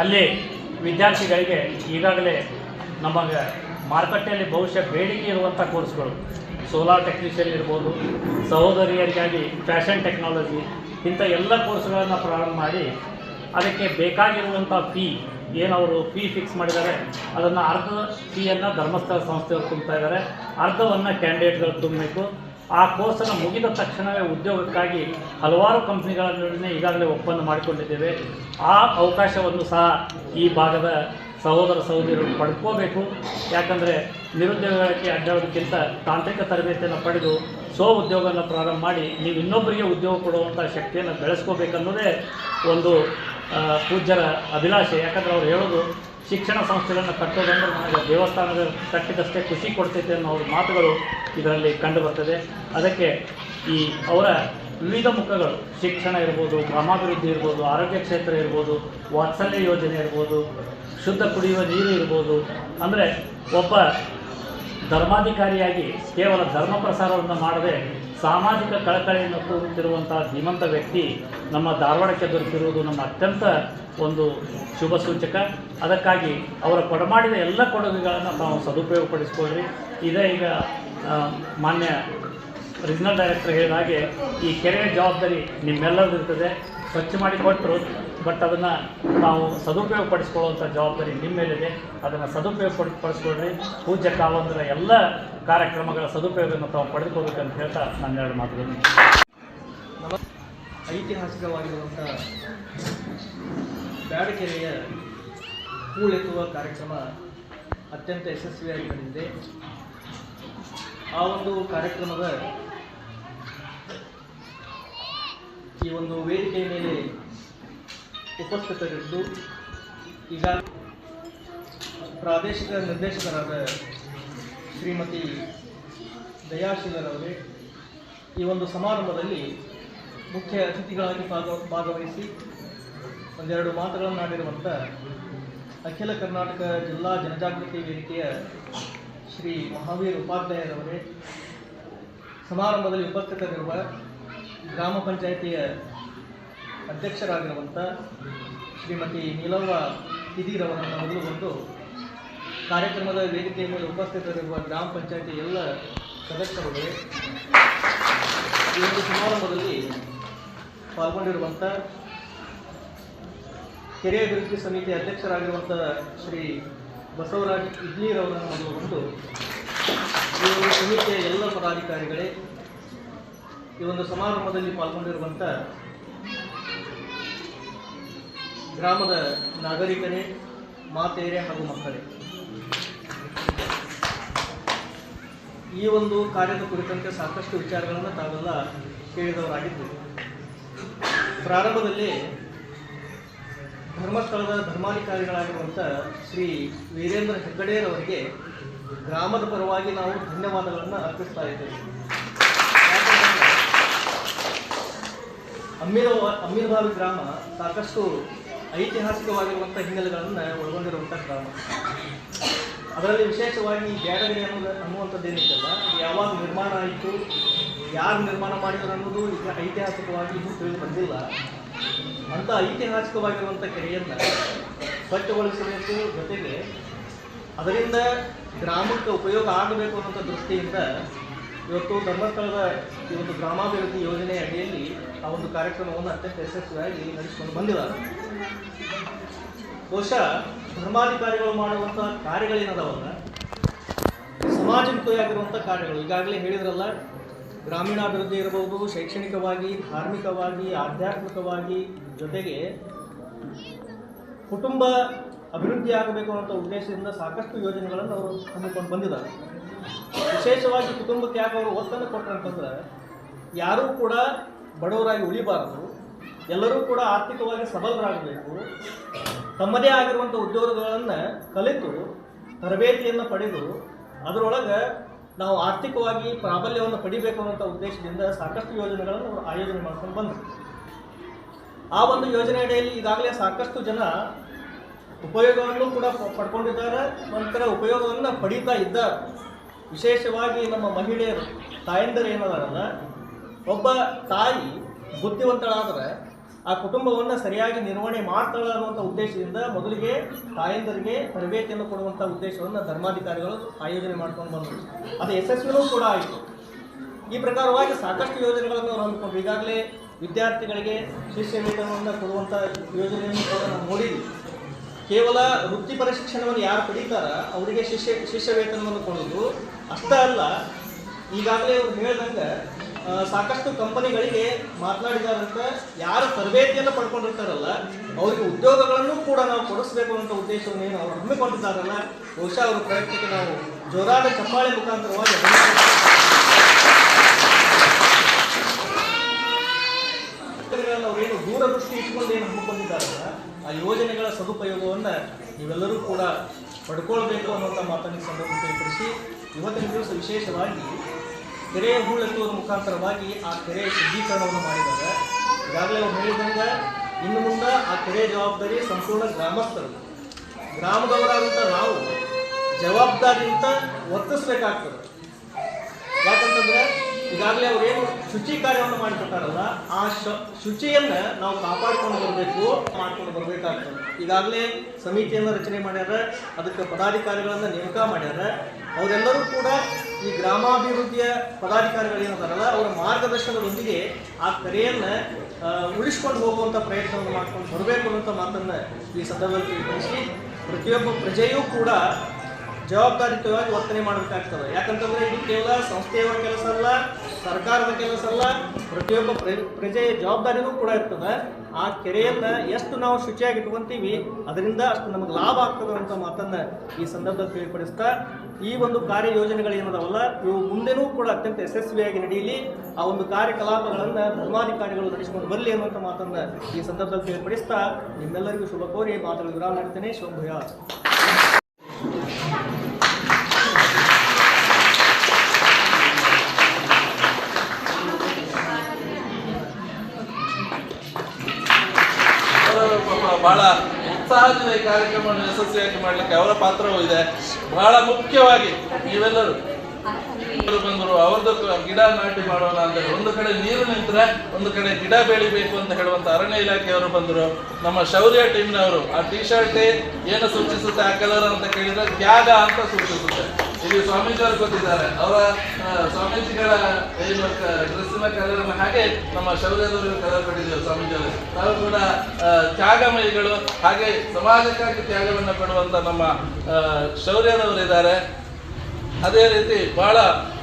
S5: ಅಲ್ಲಿ ವಿದ್ಯಾರ್ಥಿಗಳಿಗೆ ಈಗಾಗಲೇ ನಮಗೆ ಮಾರುಕಟ್ಟೆಯಲ್ಲಿ ಬಹುಶಃ ಬೇಡಿಕೆ ಇರುವಂಥ ಕೋರ್ಸ್ಗಳು. ಸೋಲಾರ್ ಟೆಕ್ನಿಷಿಯನ್ ಇರ್ಬೋದು, ಸಹೋದರಿಯರಿಗಾಗಿ ಫ್ಯಾಷನ್ ಟೆಕ್ನಾಲಜಿ ಇಂಥ ಎಲ್ಲ ಕೋರ್ಸ್ಗಳನ್ನು ಪ್ರಾರಂಭ ಮಾಡಿ ಅದಕ್ಕೆ ಬೇಕಾಗಿರುವಂಥ ಫೀ ಏನವರು ಫೀ ಫಿಕ್ಸ್ ಮಾಡಿದ್ದಾರೆ, ಅದನ್ನು ಅರ್ಧ ಫೀಯನ್ನು ಧರ್ಮಸ್ಥಳ ಸಂಸ್ಥೆಯವರು ತುಂಬ್ತಾ ಇದ್ದಾರೆ. ಅರ್ಧವನ್ನು ಕ್ಯಾಂಡಿಡೇಟ್ಗಳು ತುಂಬಬೇಕು. ಆ ಕೋರ್ಸನ್ನು ಮುಗಿದ ತಕ್ಷಣವೇ ಉದ್ಯೋಗಕ್ಕಾಗಿ ಹಲವಾರು ಕಂಪ್ನಿಗಳ ನಡುವೆ ಈಗಾಗಲೇ ಒಪ್ಪಂದ ಮಾಡಿಕೊಂಡಿದ್ದೇವೆ. ಆ ಅವಕಾಶವನ್ನು ಸಹ ಈ ಭಾಗದ ಸಹೋದರ ಸಹೋದರಿಯರು ಪಡ್ಕೋಬೇಕು. ಯಾಕಂದರೆ ನಿರುದ್ಯೋಗಕ್ಕೆ ಅಡ್ಡಾಡೋದಕ್ಕಿಂತ ತಾಂತ್ರಿಕ ತರಬೇತಿಯನ್ನು ಪಡೆದು ಸ್ವ ಉದ್ಯೋಗವನ್ನು ಪ್ರಾರಂಭ ಮಾಡಿ ನೀವು ಇನ್ನೊಬ್ಬರಿಗೆ ಉದ್ಯೋಗ ಕೊಡುವಂಥ ಶಕ್ತಿಯನ್ನು ಬೆಳೆಸ್ಕೋಬೇಕನ್ನೋದೇ ಒಂದು ಪೂಜ್ಯರ ಅಭಿಲಾಷೆ. ಯಾಕಂದ್ರೆ ಅವ್ರು ಹೇಳೋದು, ಶಿಕ್ಷಣ ಸಂಸ್ಥೆಗಳನ್ನು ಕಟ್ಟೋದಂದ್ರೆ ನಮಗೆ ದೇವಸ್ಥಾನದ ಕಟ್ಟಿದಷ್ಟೇ ಖುಷಿ ಕೊಡ್ತೈತೆ ಅನ್ನೋ ಅವ್ರ ಮಾತುಗಳು ಇದರಲ್ಲಿ ಕಂಡು ಬರ್ತದೆ. ಅದಕ್ಕೆ ಈ ಅವರ ವಿವಿಧ ಮುಖಗಳು, ಶಿಕ್ಷಣ ಇರ್ಬೋದು, ಗ್ರಾಮಾಭಿವೃದ್ಧಿ ಇರ್ಬೋದು, ಆರೋಗ್ಯ ಕ್ಷೇತ್ರ ಇರ್ಬೋದು, ವಾತ್ಸಲ್ಯ ಯೋಜನೆ ಇರ್ಬೋದು, ಶುದ್ಧ ಕುಡಿಯುವ ನೀರು ಇರ್ಬೋದು. ಅಂದರೆ ಒಬ್ಬ ಧರ್ಮಾಧಿಕಾರಿಯಾಗಿ ಕೇವಲ ಧರ್ಮ ಪ್ರಸಾರವನ್ನು ಮಾಡದೆ ಸಾಮಾಜಿಕ ಕಳಕಳಿಯನ್ನು ತೋರುತ್ತಿರುವಂತಹ ಧೀಮಂತ ವ್ಯಕ್ತಿ ನಮ್ಮ ಧಾರವಾಡಕ್ಕೆ ದೊರೆತಿರುವುದು ನಮ್ಮ ಅತ್ಯಂತ ಒಂದು ಶುಭ ಸೂಚಕ. ಅದಕ್ಕಾಗಿ ಅವರ ಕೊಡಮಾಡಿದ ಎಲ್ಲ ಕೊಡುಗೆಗಳನ್ನು ತಾವು ಸದುಪಯೋಗಪಡಿಸ್ಕೊಳ್ರಿ ಇದೇ ಈಗ ಮಾನ್ಯ ರೀಜನಲ್ ಡೈರೆಕ್ಟರ್ ಹೇಳಿದ ಹಾಗೆ ಈ ಕೆರೆಯ ಜವಾಬ್ದಾರಿ ನಿಮ್ಮೆಲ್ಲರದ್ದು ಇರ್ತದೆ. ಸ್ವಚ್ಛ ಮಾಡಿ ಕೊಟ್ಟರು ಬಟ್ ಅದನ್ನು ನಾವು ಸದುಪಯೋಗ ಪಡಿಸ್ಕೊಳ್ಳುವಂಥ ಜವಾಬ್ದಾರಿ ನಿಮ್ಮ ಮೇಲಿದೆ. ಅದನ್ನು ಸದುಪಯೋಗ ಪಡಿ ಪಡಿಸ್ಕೊಳ್ರಿ ಪೂಜ್ಯ ಕಾಲಂದ್ರ ಎಲ್ಲ ಕಾರ್ಯಕ್ರಮಗಳ ಸದುಪಯೋಗವನ್ನು ತಾವು ಪಡೆದುಕೊಳ್ಬೇಕಂತ ಹೇಳ್ತಾ ನನ್ನ ಎರಡು ಮಾತುಗಳನ್ನು
S6: ಐತಿಹಾಸಿಕವಾಗಿರುವಂಥ ಬ್ಯಾಡಕೆರೆಯ ಹೂಳೆತ್ತುವ ಕಾರ್ಯಕ್ರಮ ಅತ್ಯಂತ ಯಶಸ್ವಿಯಾಗಿ ನಡೆದಿದೆ. ಆ ಒಂದು ಕಾರ್ಯಕ್ರಮದ ಈ ಒಂದು ವೇದಿಕೆ ಮೇಲೆ ಉಪಸ್ಥಿತರಿದ್ದು ಈಗ ಪ್ರಾದೇಶಿಕ ನಿರ್ದೇಶಕರಾದ ಶ್ರೀಮತಿ ದಯಾಶೀಲರವರೇ ಈ ಒಂದು ಸಮಾರಂಭದಲ್ಲಿ ಮುಖ್ಯ ಅತಿಥಿಗಳಾಗಿ ಭಾಗ, ಭಾಗವಹಿಸಿ ಒಂದೆರಡು ಮಾತುಗಳನ್ನಾಡಿರುವಂಥ ಅಖಿಲ ಕರ್ನಾಟಕ ಜಿಲ್ಲಾ ಜನಜಾಗೃತಿ ವೇದಿಕೆಯ ಶ್ರೀ ಮಹಾವೀರ್ ಉಪಾಧ್ಯಾಯರವರೇ ಸಮಾರಂಭದಲ್ಲಿ ಉಪಸ್ಥಿತರಿರುವ ಗ್ರಾಮ ಪಂಚಾಯಿತಿಯ ಅಧ್ಯಕ್ಷರಾಗಿರುವಂಥ ಶ್ರೀಮತಿ ನೀಲವ್ವ ಹಿದೀರವರನ್ನು ಮೊದಲು ಬಂದು ಕಾರ್ಯಕ್ರಮದ ವೇದಿಕೆಯ ಮೇಲೆ ಉಪಸ್ಥಿತರಿರುವ ಗ್ರಾಮ ಪಂಚಾಯಿತಿ ಎಲ್ಲ ಸದಸ್ಯರುಗಳೇ, ಈ ಒಂದು ಸಮಾರಂಭದಲ್ಲಿ ಪಾಲ್ಗೊಂಡಿರುವಂಥ ಕೆರೆ ಅಭಿವೃದ್ಧಿ ಸಮಿತಿ ಅಧ್ಯಕ್ಷರಾಗಿರುವಂಥ ಶ್ರೀ ಬಸವರಾಜ್ ಇಡ್ಲಿರವರನ್ನು ಬಂದು ಈ ಒಂದು ಸಮಿತಿಯ ಎಲ್ಲ ಪದಾಧಿಕಾರಿಗಳೇ ಈ ಒಂದು ಸಮಾರಂಭದಲ್ಲಿ ಪಾಲ್ಗೊಂಡಿರುವಂಥ ಗ್ರಾಮದ ನಾಗರಿಕರೇ ಮಾತೆಯರೇ ಹಾಗೂ ಮಕ್ಕಳೇ. ಈ ಒಂದು ಕಾರ್ಯದ ಕುರಿತಂತೆ ಸಾಕಷ್ಟು ವಿಚಾರಗಳನ್ನು ತಾವೆಲ್ಲ ಕೇಳಿದವರಾಗಿದ್ದೀವಿ ಪ್ರಾರಂಭದಲ್ಲಿ ಧರ್ಮಸ್ಥಳದ ಧರ್ಮಾಧಿಕಾರಿಗಳಾಗಿರುವಂಥ ಶ್ರೀ ವೀರೇಂದ್ರ ಹೆಗ್ಗಡೆಯರವರಿಗೆ ಗ್ರಾಮದ ಪರವಾಗಿ ನಾವು ಧನ್ಯವಾದಗಳನ್ನು ಅರ್ಪಿಸ್ತಾ ಇದ್ದೇವೆ ಯಾಕಂತಂದ್ರೆ ಅಮ್ಮಿರ ಅಮ್ಮಿರಬಾವಿ ಗ್ರಾಮ ಸಾಕಷ್ಟು ಐತಿಹಾಸಿಕವಾಗಿರುವಂಥ ಹಿನ್ನೆಲೆಗಳನ್ನು ಒಳಗೊಂಡಿರುವಂಥ ಗ್ರಾಮ. ಅದರಲ್ಲಿ ವಿಶೇಷವಾಗಿ ಬ್ಯಾಡಗಿರಿ ಬ್ಯಾಡಗಿ ಅನ್ನೋದು ಅನ್ನುವಂಥದ್ದು ಏನಿತ್ತಲ್ಲ ಯಾವಾಗ ನಿರ್ಮಾಣ ಆಯಿತು, ಯಾರು ನಿರ್ಮಾಣ ಮಾಡಿದ್ರು ಅನ್ನೋದು ಈಗ ಐತಿಹಾಸಿಕವಾಗಿ ಇನ್ನೂ ತಿಳಿದು ಬಂದಿಲ್ಲ. ಅಂಥ ಐತಿಹಾಸಿಕವಾಗಿರುವಂಥ ಕೆರೆಯನ್ನು ಸ್ವಚ್ಛಗೊಳಿಸಬೇಕು, ಜೊತೆಗೆ ಅದರಿಂದ ಗ್ರಾಮಕ್ಕೆ ಉಪಯೋಗ ಆಗಬೇಕು ಅನ್ನೋಂಥ ದೃಷ್ಟಿಯಿಂದ ಇವತ್ತು ಧರ್ಮಸ್ಥಳದ ಈ ಒಂದು ಗ್ರಾಮಾಭಿವೃದ್ಧಿ ಯೋಜನೆ ಅಡಿಯಲ್ಲಿ ಆ ಒಂದು ಕಾರ್ಯಕ್ರಮವನ್ನು ಅತ್ಯಂತ ಯಶಸ್ವಿಯಾಗಿ ನಡೆಸಿಕೊಂಡು ಬಂದಿದ್ದಾರೆ. ಬಹುಶಃ ಧರ್ಮಾಧಿಕಾರಿಗಳು ಮಾಡುವಂಥ ಕಾರ್ಯಗಳೇನದಾವಲ್ಲ? ಸಮಾಜಮುಖಿಯಾಗಿರುವಂಥ ಕಾರ್ಯಗಳು. ಈಗಾಗಲೇ ಹೇಳಿದ್ರಲ್ಲ, ಗ್ರಾಮೀಣಾಭಿವೃದ್ಧಿ ಇರಬಹುದು, ಶೈಕ್ಷಣಿಕವಾಗಿ, ಧಾರ್ಮಿಕವಾಗಿ, ಆಧ್ಯಾತ್ಮಿಕವಾಗಿ ಜೊತೆಗೆ ಕುಟುಂಬ ಅಭಿವೃದ್ಧಿ ಆಗಬೇಕು ಅನ್ನೋ ಉದ್ದೇಶದಿಂದ ಸಾಕಷ್ಟು ಯೋಜನೆಗಳನ್ನು ಅವರು ಹಮ್ಮಿಕೊಂಡು ಬಂದಿದ್ದಾರೆ. ವಿಶೇಷವಾಗಿ ಕುಟುಂಬಕ್ಕೆ ಯಾಕೆ ಅವರು ಒತ್ತನ್ನು ಕೊಟ್ಟರು ಅಂತಂದ್ರೆ, ಯಾರೂ ಕೂಡ ಬಡವರಾಗಿ ಉಳಿಬಾರದು. ಎಲ್ಲರೂ ಕೂಡ ಆರ್ಥಿಕವಾಗಿ ಸಬಲರಾಗಬೇಕು. ತಮ್ಮದೇ ಆಗಿರುವಂಥ ಉದ್ಯೋಗಗಳನ್ನು ಕಲಿತು ತರಬೇತಿಯನ್ನು ಪಡೆದು ಅದರೊಳಗೆ ನಾವು ಆರ್ಥಿಕವಾಗಿ ಪ್ರಾಬಲ್ಯವನ್ನು ಪಡಿಬೇಕು ಅನ್ನೋಂಥ ಉದ್ದೇಶದಿಂದ ಸಾಕಷ್ಟು ಯೋಜನೆಗಳನ್ನು ಆಯೋಜನೆ ಮಾಡ್ಕೊಂಡು ಬಂದರು. ಆ ಒಂದು ಯೋಜನೆ ಅಡಿಯಲ್ಲಿ ಈಗಾಗಲೇ ಸಾಕಷ್ಟು ಜನ ಉಪಯೋಗವನ್ನು ಕೂಡ ಪಡ್ಕೊಂಡಿದ್ದಾರೆ. ನಂತರ ಉಪಯೋಗವನ್ನು ಪಡೀತಾ ಇದ್ದಾರೆ. ವಿಶೇಷವಾಗಿ ನಮ್ಮ ಮಹಿಳೆಯರು, ತಾಯಂದರು ಏನದಾರಲ್ಲ, ಒಬ್ಬ ತಾಯಿ ಬುದ್ಧಿವಂತಳಾದರೆ ಆ ಕುಟುಂಬವನ್ನು ಸರಿಯಾಗಿ ನಿರ್ವಹಣೆ ಮಾಡ್ತಾಳೆ ಅನ್ನುವಂಥ ಉದ್ದೇಶದಿಂದ ಮೊದಲಿಗೆ ತಾಯಂದರಿಗೆ ತರಬೇತಿಯನ್ನು ಕೊಡುವಂಥ ಉದ್ದೇಶವನ್ನು ಧರ್ಮಾಧಿಕಾರಿಗಳು ಆಯೋಜನೆ ಮಾಡ್ಕೊಂಡು ಬಂದರು. ಅದು ಯಶಸ್ವಿನೂ ಕೂಡ ಆಯಿತು. ಈ ಪ್ರಕಾರವಾಗಿ ಸಾಕಷ್ಟು ಯೋಜನೆಗಳನ್ನು ಅವರು ಹಮ್ಮಿಕೊಂಡ್ರು. ಈಗಾಗಲೇ ವಿದ್ಯಾರ್ಥಿಗಳಿಗೆ ಶಿಷ್ಯ ವೇತನವನ್ನು ಕೊಡುವಂಥ ಯೋಜನೆಯನ್ನು ಕೂಡ ನಾವು ನೋಡಿದ್ವಿ. ಕೇವಲ ವೃತ್ತಿಪರ ಶಿಕ್ಷಣವನ್ನು ಯಾರು ಪಡೀತಾರ, ಅವರಿಗೆ ಶಿಷ್ಯ ಶಿಷ್ಯ ವೇತನವನ್ನು ಕೊಡೋದು ಅಷ್ಟೇ ಅಲ್ಲ, ಈಗಾಗಲೇ ಅವ್ರು ಹೇಳ್ದಂಗೆ ಸಾಕಷ್ಟು ಕಂಪನಿಗಳಿಗೆ ಮಾತನಾಡಿದಾರಂತ ಯಾರು ತರಬೇತಿಯನ್ನು ಪಡ್ಕೊಂಡಿರ್ತಾರಲ್ಲ, ಅವರಿಗೆ ಉದ್ಯೋಗಗಳನ್ನು ಕೂಡ ನಾವು ಕೊಡಿಸ್ಬೇಕು ಅಂತ ಉದ್ದೇಶವನ್ನು ಏನು ಅವ್ರು ಹಮ್ಮಿಕೊಂಡಿದ್ದಾರಲ್ಲ, ಬಹುಶಃ ಅವರ ಪ್ರಯತ್ನಕ್ಕೆ ನಾವು ಜೋರಾದ ಚಪ್ಪಾಳೆ ಮುಖಾಂತರವಾಗಿ ಅವರೇನು ದೂರದೃಷ್ಟಿ ಇಟ್ಕೊಂಡು ಏನು ಹಮ್ಮಿಕೊಂಡಿದ್ದಾರಲ್ಲ ಆ ಯೋಜನೆಗಳ ಸದುಪಯೋಗವನ್ನು ನೀವೆಲ್ಲರೂ ಕೂಡ ಪಡ್ಕೊಳ್ಬೇಕು ಅನ್ನುವಂಥ ಮಾತನ್ನು ಸಂದರ್ಭ ತಿಳಿಸಿ, ಇವತ್ತಿನ ದಿವಸ ವಿಶೇಷವಾಗಿ ಕೆರೆಯ ಹೂಳೆತ್ತುವ ಮುಖಾಂತರವಾಗಿ ಆ ಕೆರೆಯ ಶುದ್ಧೀಕರಣವನ್ನು ಮಾಡಿದಾಗ ಈಗಾಗಲೇ ಅವ್ರು ಹೇಳಿದಂಗೆ ಇನ್ನು ಮುಂದೆ ಆ ಕೆರೆಯ ಜವಾಬ್ದಾರಿ ಸಂಪೂರ್ಣ ಗ್ರಾಮಸ್ಥರು ಗ್ರಾಮದವರಾದಂಥ ನಾವು ಜವಾಬ್ದಾರಿಯಿಂದ ವರ್ತಿಸ್ಬೇಕಾಗ್ತದೆ ಯಾಕಂತಂದ್ರೆ ಈಗಾಗಲೇ ಏನು ಶುಚಿ ಕಾರ್ಯವನ್ನು ಮಾಡಿಕೊಟ್ಟಾರಲ್ಲ ಆ ಶುಚಿಯನ್ನ ನಾವು ಕಾಪಾಡಿಕೊಂಡು ಬರಬೇಕು, ಮಾಡ್ಕೊಂಡು ಬರಬೇಕಾಗ್ತದೆ. ಈಗಾಗಲೇ ಸಮಿತಿಯನ್ನು ರಚನೆ ಮಾಡ್ಯಾರ, ಅದಕ್ಕೆ ಪದಾಧಿಕಾರಿಗಳನ್ನು ನೇಮಕ ಮಾಡ್ಯಾರ. ಅವರೆಲ್ಲರೂ ಕೂಡ ಈ ಗ್ರಾಮಾಭಿವೃದ್ಧಿಯ ಪದಾಧಿಕಾರಿಗಳು ಏನಾರಲ್ಲ ಅವರ ಮಾರ್ಗದರ್ಶನದೊಂದಿಗೆ ಆ ಕರೆಯನ್ನು ಉಳಿಸ್ಕೊಂಡು ಹೋಗುವಂಥ ಪ್ರಯತ್ನವನ್ನು ಮಾಡ್ಕೊಂಡು ಬರಬೇಕು ಅನ್ನೋಂಥ ಮಾತನ್ನು ಈ ಸಂದರ್ಭದಲ್ಲಿ ತಿಳಿಸಿ ಪ್ರತಿಯೊಬ್ಬ ಪ್ರಜೆಯೂ ಕೂಡ ಜವಾಬ್ದಾರಿಯುತವಾಗಿ ವರ್ತನೆ ಮಾಡಬೇಕಾಗ್ತದೆ. ಯಾಕಂತಂದ್ರೆ ಇದು ಕೇವಲ ಸಂಸ್ಥೆಯವರ ಕೆಲಸ ಅಲ್ಲ ಸರ್ಕಾರದ ಕೆಲಸ ಅಲ್ಲ, ಪ್ರತಿಯೊಬ್ಬ ಪ್ರ- ಪ್ರಜೆಯ ಜವಾಬ್ದಾರಿನೂ ಕೂಡ ಇರ್ತದೆ. ಆ ಕೆರೆಯನ್ನು ಎಷ್ಟು ನಾವು ಶುಚಿಯಾಗಿ ಇಟ್ಕೊಂತೀವಿ ಅದರಿಂದ ಅಷ್ಟು ನಮಗೆ ಲಾಭ ಆಗ್ತದೆ ಅಂತ ಮಾತನ್ನ ಈ ಸಂದರ್ಭದಲ್ಲಿ ತಿಳಿಪಡಿಸ್ತಾ, ಈ ಒಂದು ಕಾರ್ಯ ಯೋಜನೆಗಳು ಏನದಾವಲ್ಲ, ಇವು ಮುಂದೆನೂ ಕೂಡ ಅತ್ಯಂತ ಯಶಸ್ವಿಯಾಗಿ ನಡೆಯಲಿ, ಆ ಒಂದು ಕಾರ್ಯಕಲಾಪಗಳನ್ನು ಧರ್ಮಾಧಿಕಾರಿಗಳು ನಡೆಸಿಕೊಂಡು ಬರಲಿ ಅನ್ನುವಂಥ ಮಾತನ್ನ ಈ ಸಂದರ್ಭದಲ್ಲಿ ತಿಳಿಪಡಿಸ್ತಾ, ನಿಮ್ಮೆಲ್ಲರಿಗೂ ಶುಭ ಕೋರಿ ಮಾತುಗಳು ವಿರಾಮ ಮಾಡ್ತೇನೆ. ಶುಭಯ.
S7: ಬಹಳ ಉತ್ಸಾಹದಿಂದ ಈ ಕಾರ್ಯಕ್ರಮವನ್ನು ಯಶಸ್ವಿಯಾಗಿ ಮಾಡಲಿಕ್ಕೆ ಅವರ ಪಾತ್ರವೂ ಇದೆ. ಬಹಳ ಮುಖ್ಯವಾಗಿ ನೀವೆಲ್ಲರೂ ಬಂದರು ಅವ್ರದ್ದು ಗಿಡ ನಾಟಿ ಮಾಡೋಣ ಅಂತ ಒಂದು ಕಡೆ ನೀರು ನಿಂತರೆ ಒಂದು ಕಡೆ ಗಿಡ ಬೆಳಿಬೇಕು ಅಂತ ಹೇಳುವಂತ ಅರಣ್ಯ ಇಲಾಖೆಯವರು ಬಂದರು. ನಮ್ಮ ಶೌರ್ಯ ಟೀಮ್ನವರು ಆ ಟಿ ಶರ್ಟ್ ಏನು ಸೂಚಿಸುತ್ತೆ ಆ ಕಲರ್ ಅಂತ ಕೇಳಿದ್ರೆ ತ್ಯಾಗ ಅಂತ ಸೂಚಿಸುತ್ತೆ. ಇಲ್ಲಿ ಸ್ವಾಮೀಜಿಯವರು ಗೊತ್ತಿದ್ದಾರೆ ಅವರ ಸ್ವಾಮೀಜಿಗಳ ಏನು ಡ್ರೆಸ್ಸಿನ ಕಲರ್ ಹಾಗೆ ನಮ್ಮ ಶೌರ್ಯದವರು ಕಲರ್ ಕೊಟ್ಟಿದ್ದೇವೆ ಸ್ವಾಮೀಜಿಯವರು. ನಾವು ಕೂಡ ತ್ಯಾಗಮಯಿಗಳು, ಹಾಗೆ ಸಮಾಜಕ್ಕಾಗಿ ತ್ಯಾಗವನ್ನು ಕೊಡುವಂತ ನಮ್ಮ ಶೌರ್ಯದವರು ಶೌರ್ಯದವರಿದ್ದಾರೆ. ಅದೇ ರೀತಿ ಬಹಳ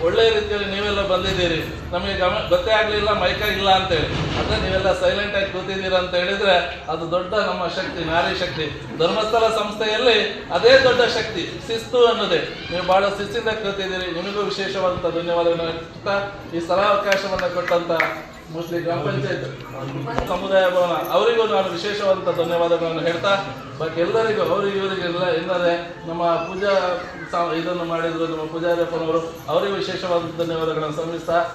S7: ಒಳ್ಳೆಯ ರೀತಿಯಲ್ಲಿ ನೀವೆಲ್ಲ ಬಂದಿದ್ದೀರಿ. ನಮಗೆ ಗಮ, ಗೊತ್ತೇ ಆಗಲಿಲ್ಲ, ಮೈಕ ಇಲ್ಲ ಅಂತೇಳಿ. ಅದೇ ನೀವೆಲ್ಲ ಸೈಲೆಂಟ್ ಆಗಿ ಕೂತಿದ್ದೀರಾ ಅಂತ ಹೇಳಿದ್ರೆ ಅದು ದೊಡ್ಡ ನಮ್ಮ ಶಕ್ತಿ, ನಾರಿ ಶಕ್ತಿ. ಧರ್ಮಸ್ಥಳ ಸಂಸ್ಥೆಯಲ್ಲಿ ಅದೇ ದೊಡ್ಡ ಶಕ್ತಿ, ಶಿಸ್ತು ಅನ್ನೋದೇ. ನೀವು ಬಹಳ ಶಿಸ್ತಿಂದ ಕೂತಿದ್ದೀರಿ. ನಿಮಗೂ ವಿಶೇಷವಾದಂಥ ಧನ್ಯವಾದಗಳನ್ನು ಈ ಸ್ಥಳಾವಕಾಶವನ್ನು ಕೊಟ್ಟಂತ ಮೋಸ್ಟ್ಲಿ ಗ್ರಾಮ ಪಂಚಾಯತ್. ಸಮುದಾಯ ಭವನ ಅವರಿಗೂ ನಾನು ವಿಶೇಷವಾದಂಥ ಧನ್ಯವಾದಗಳನ್ನು ಹೇಳ್ತಾ ಬಟ್ ಎಲ್ಲರಿಗೂ ಅವರಿಗೆ ಇವರಿಗೆಲ್ಲ ಏನಂದರೆ ನಮ್ಮ ಪೂಜಾ ಇದನ್ನು ಮಾಡಿದ್ರು ನಮ್ಮ ಪೂಜಾರಿಯಪ್ಪನವರು ಅವರಿಗೂ ವಿಶೇಷವಾದ ಧನ್ಯವಾದಗಳನ್ನು ಸಲ್ಲಿಸ್ತಾ